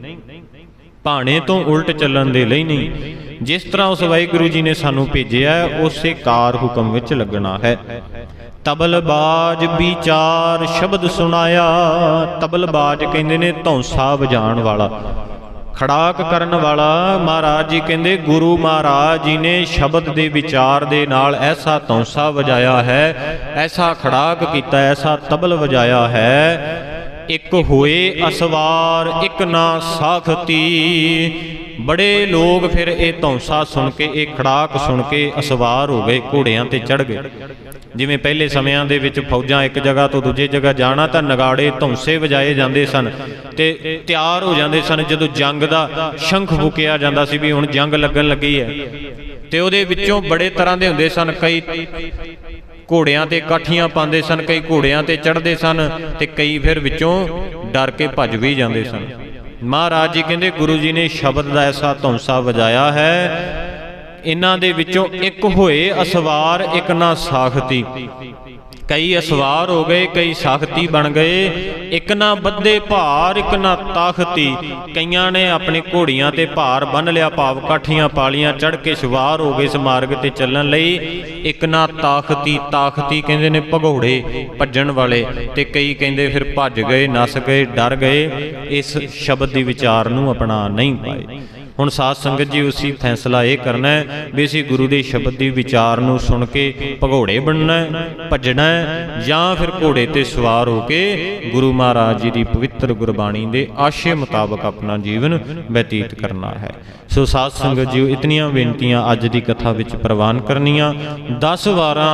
S1: ਭਾਣੇ ਤੋਂ ਉਲਟ ਚੱਲਣ ਦੇ ਲਈ ਨਹੀਂ। ਜਿਸ ਤਰ੍ਹਾਂ ਉਸ ਵਾਹਿਗੁਰੂ ਜੀ ਨੇ ਸਾਨੂੰ ਭੇਜਿਆ ਉਸੇ ਕਾਰ ਹੁਕਮ ਵਿੱਚ ਲੱਗਣਾ ਹੈ। ਤਬਲ ਬਾਜ ਵਿਚਾਰ ਸ਼ਬਦ ਸੁਣਾਇਆ, ਤਬਲ ਬਾਜ ਕਹਿੰਦੇ ਨੇ ਧੌਂਸਾ ਵਜਾਣ ਵਾਲਾ। ਖੜਾਕ ਕਰਨ ਵਾਲਾ ਮਹਾਰਾਜ ਜੀ ਕਹਿੰਦੇ, ਗੁਰੂ ਮਹਾਰਾਜ ਜੀ ਨੇ ਸ਼ਬਦ ਦੇ ਵਿਚਾਰ ਦੇ ਨਾਲ ਐਸਾ ਧੌਂਸਾ ਵਜਾਇਆ ਹੈ, ਐਸਾ ਖੜਾਕ ਕੀਤਾ, ਐਸਾ ਤਬਲ ਵਜਾਇਆ ਹੈ। ਇੱਕ ਹੋਏ ਅਸਵਾਰ, ਇੱਕ ਨਾ ਸਾਖਤੀ ਬੜੇ ਲੋਕ ਫਿਰ ਇਹ ਧੌਂਸਾ ਸੁਣ ਕੇ, ਇਹ ਖੜਾਕ ਸੁਣ ਕੇ ਅਸਵਾਰ ਹੋ ਗਏ, ਘੋੜਿਆਂ ਤੇ ਚੜ ਗਏ। ਜਿਵੇਂ ਪਹਿਲੇ ਸਮਿਆਂ ਦੇ ਵਿੱਚ ਫੌਜਾਂ ਇੱਕ ਜਗ੍ਹਾ ਤੋਂ ਦੂਜੇ ਜਗ੍ਹਾ ਜਾਣਾ ਤਾਂ ਨਗਾੜੇ ਧੌਂਸੇ ਵਜਾਏ ਜਾਂਦੇ ਸਨ ਤੇ ਤਿਆਰ ਹੋ ਜਾਂਦੇ ਸਨ ਜਦੋਂ ਜੰਗ ਦਾ ਸ਼ੰਖ ਫੂਕਿਆ ਜਾਂਦਾ ਸੀ ਵੀ ਹੁਣ ਜੰਗ ਲੱਗਣ ਲੱਗੀ ਹੈ। ਤੇ ਉਹਦੇ ਵਿੱਚੋਂ ਬੜੇ ਤਰ੍ਹਾਂ ਦੇ ਹੁੰਦੇ ਸਨ, ਕਈ ਘੋੜਿਆਂ ਤੇ ਕਾਠੀਆਂ ਪਾਉਂਦੇ ਸਨ, ਕਈ ਘੋੜਿਆਂ ਤੇ ਚੜ੍ਹਦੇ ਸਨ ਤੇ ਕਈ ਫਿਰ ਵਿੱਚੋਂ ਡਰ ਕੇ ਭੱਜ ਵੀ ਜਾਂਦੇ ਸਨ। ਮਹਾਰਾਜ ਜੀ ਕਹਿੰਦੇ, ਗੁਰੂ ਜੀ ਨੇ ਸ਼ਬਦ ਦਾ ਐਸਾ ਧੌਂਸਾ ਵਜਾਇਆ ਹੈ। ਇਹਨਾਂ ਦੇ ਵਿੱਚੋਂ ਇੱਕ ਹੋਏ ਅਸਵਾਰ, ਇੱਕ ਨਾ ਸਾਖਤੀ। ਕਈ ਅਸਵਾਰ ਹੋ ਗਏ, ਕਈ ਸਾਖਤੀ ਬਣ ਗਏ। ਇੱਕ ਨਾ ਬੱਦੇ ਭਾਰ, ਇੱਕ ਨਾ ਤਾਖਤੀ ਕਈਆਂ ਨੇ ਆਪਣੇ ਘੋੜੀਆਂ ਤੇ ਭਾਰ ਬੰਨ ਲਿਆ, ਭਾਵ ਕਾਠੀਆਂ ਪਾਲੀਆਂ ਚੜ ਕੇ ਸਵਾਰ ਹੋ ਗਏ ਇਸ ਮਾਰਗ ਤੇ ਚੱਲਣ ਲਈ। ਇੱਕ ਨਾ ਤਾਖਤੀ ਤਾਖਤੀ ਕਹਿੰਦੇ ਨੇ ਭਗੌੜੇ ਭੱਜਣ ਵਾਲੇ ਤੇ ਕਈ ਕਹਿੰਦੇ ਫਿਰ ਭੱਜ ਗਏ, ਨਸ ਗਏ, ਡਰ ਗਏ। ਇਸ ਸ਼ਬਦ ਦੀ ਵਿਚਾਰ ਨੂੰ ਅਪਣਾ ਨਹੀਂ ਪਾਏ। ਹੁਣ ਸਾਧ ਸੰਗਤ ਜੀ, ਉਸੇ ਫੈਸਲਾ ਇਹ ਕਰਨਾ ਹੈ ਵੀ ਅਸੀਂ ਗੁਰੂ ਦੇ ਸ਼ਬਦ ਦੀ ਵਿਚਾਰ ਨੂੰ ਸੁਣ ਕੇ ਭਗੌੜੇ ਬਣਨਾ ਹੈ, ਭੱਜਣਾ ਹੈ, ਜਾਂ ਫਿਰ ਘੋੜੇ ਤੇ ਸਵਾਰ ਹੋ ਕੇ ਗੁਰੂ ਮਹਾਰਾਜ ਜੀ ਦੀ ਪਵਿੱਤਰ ਗੁਰਬਾਣੀ ਦੇ ਆਸ਼ੇ ਮੁਤਾਬਕ ਆਪਣਾ ਜੀਵਨ ਬਤੀਤ ਕਰਨਾ ਹੈ। ਸੋ ਸਾਧ ਸੰਗਤ ਜੀ, ਇਤਨੀਆਂ ਬੇਨਤੀਆਂ ਅੱਜ ਦੀ ਕਥਾ ਵਿੱਚ ਪ੍ਰਵਾਨ ਕਰਨੀਆਂ। 10 ਵਾਰਾਂ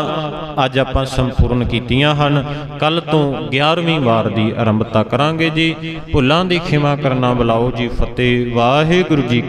S1: ਅੱਜ ਆਪਾਂ ਸੰਪੂਰਨ ਕੀਤੀਆਂ ਹਨ। ਕੱਲ ਤੋਂ 11ਵੀਂ ਵਾਰ ਦੀ ਆਰੰਭਤਾ ਕਰਾਂਗੇ ਜੀ। ਭੁੱਲਾਂ ਦੀ ਖਿਮਾ ਕਰਨਾ ਬੁਲਾਓ ਜੀ। ਫਤਿਹ ਵਾਹਿਗੁਰੂ ਜੀ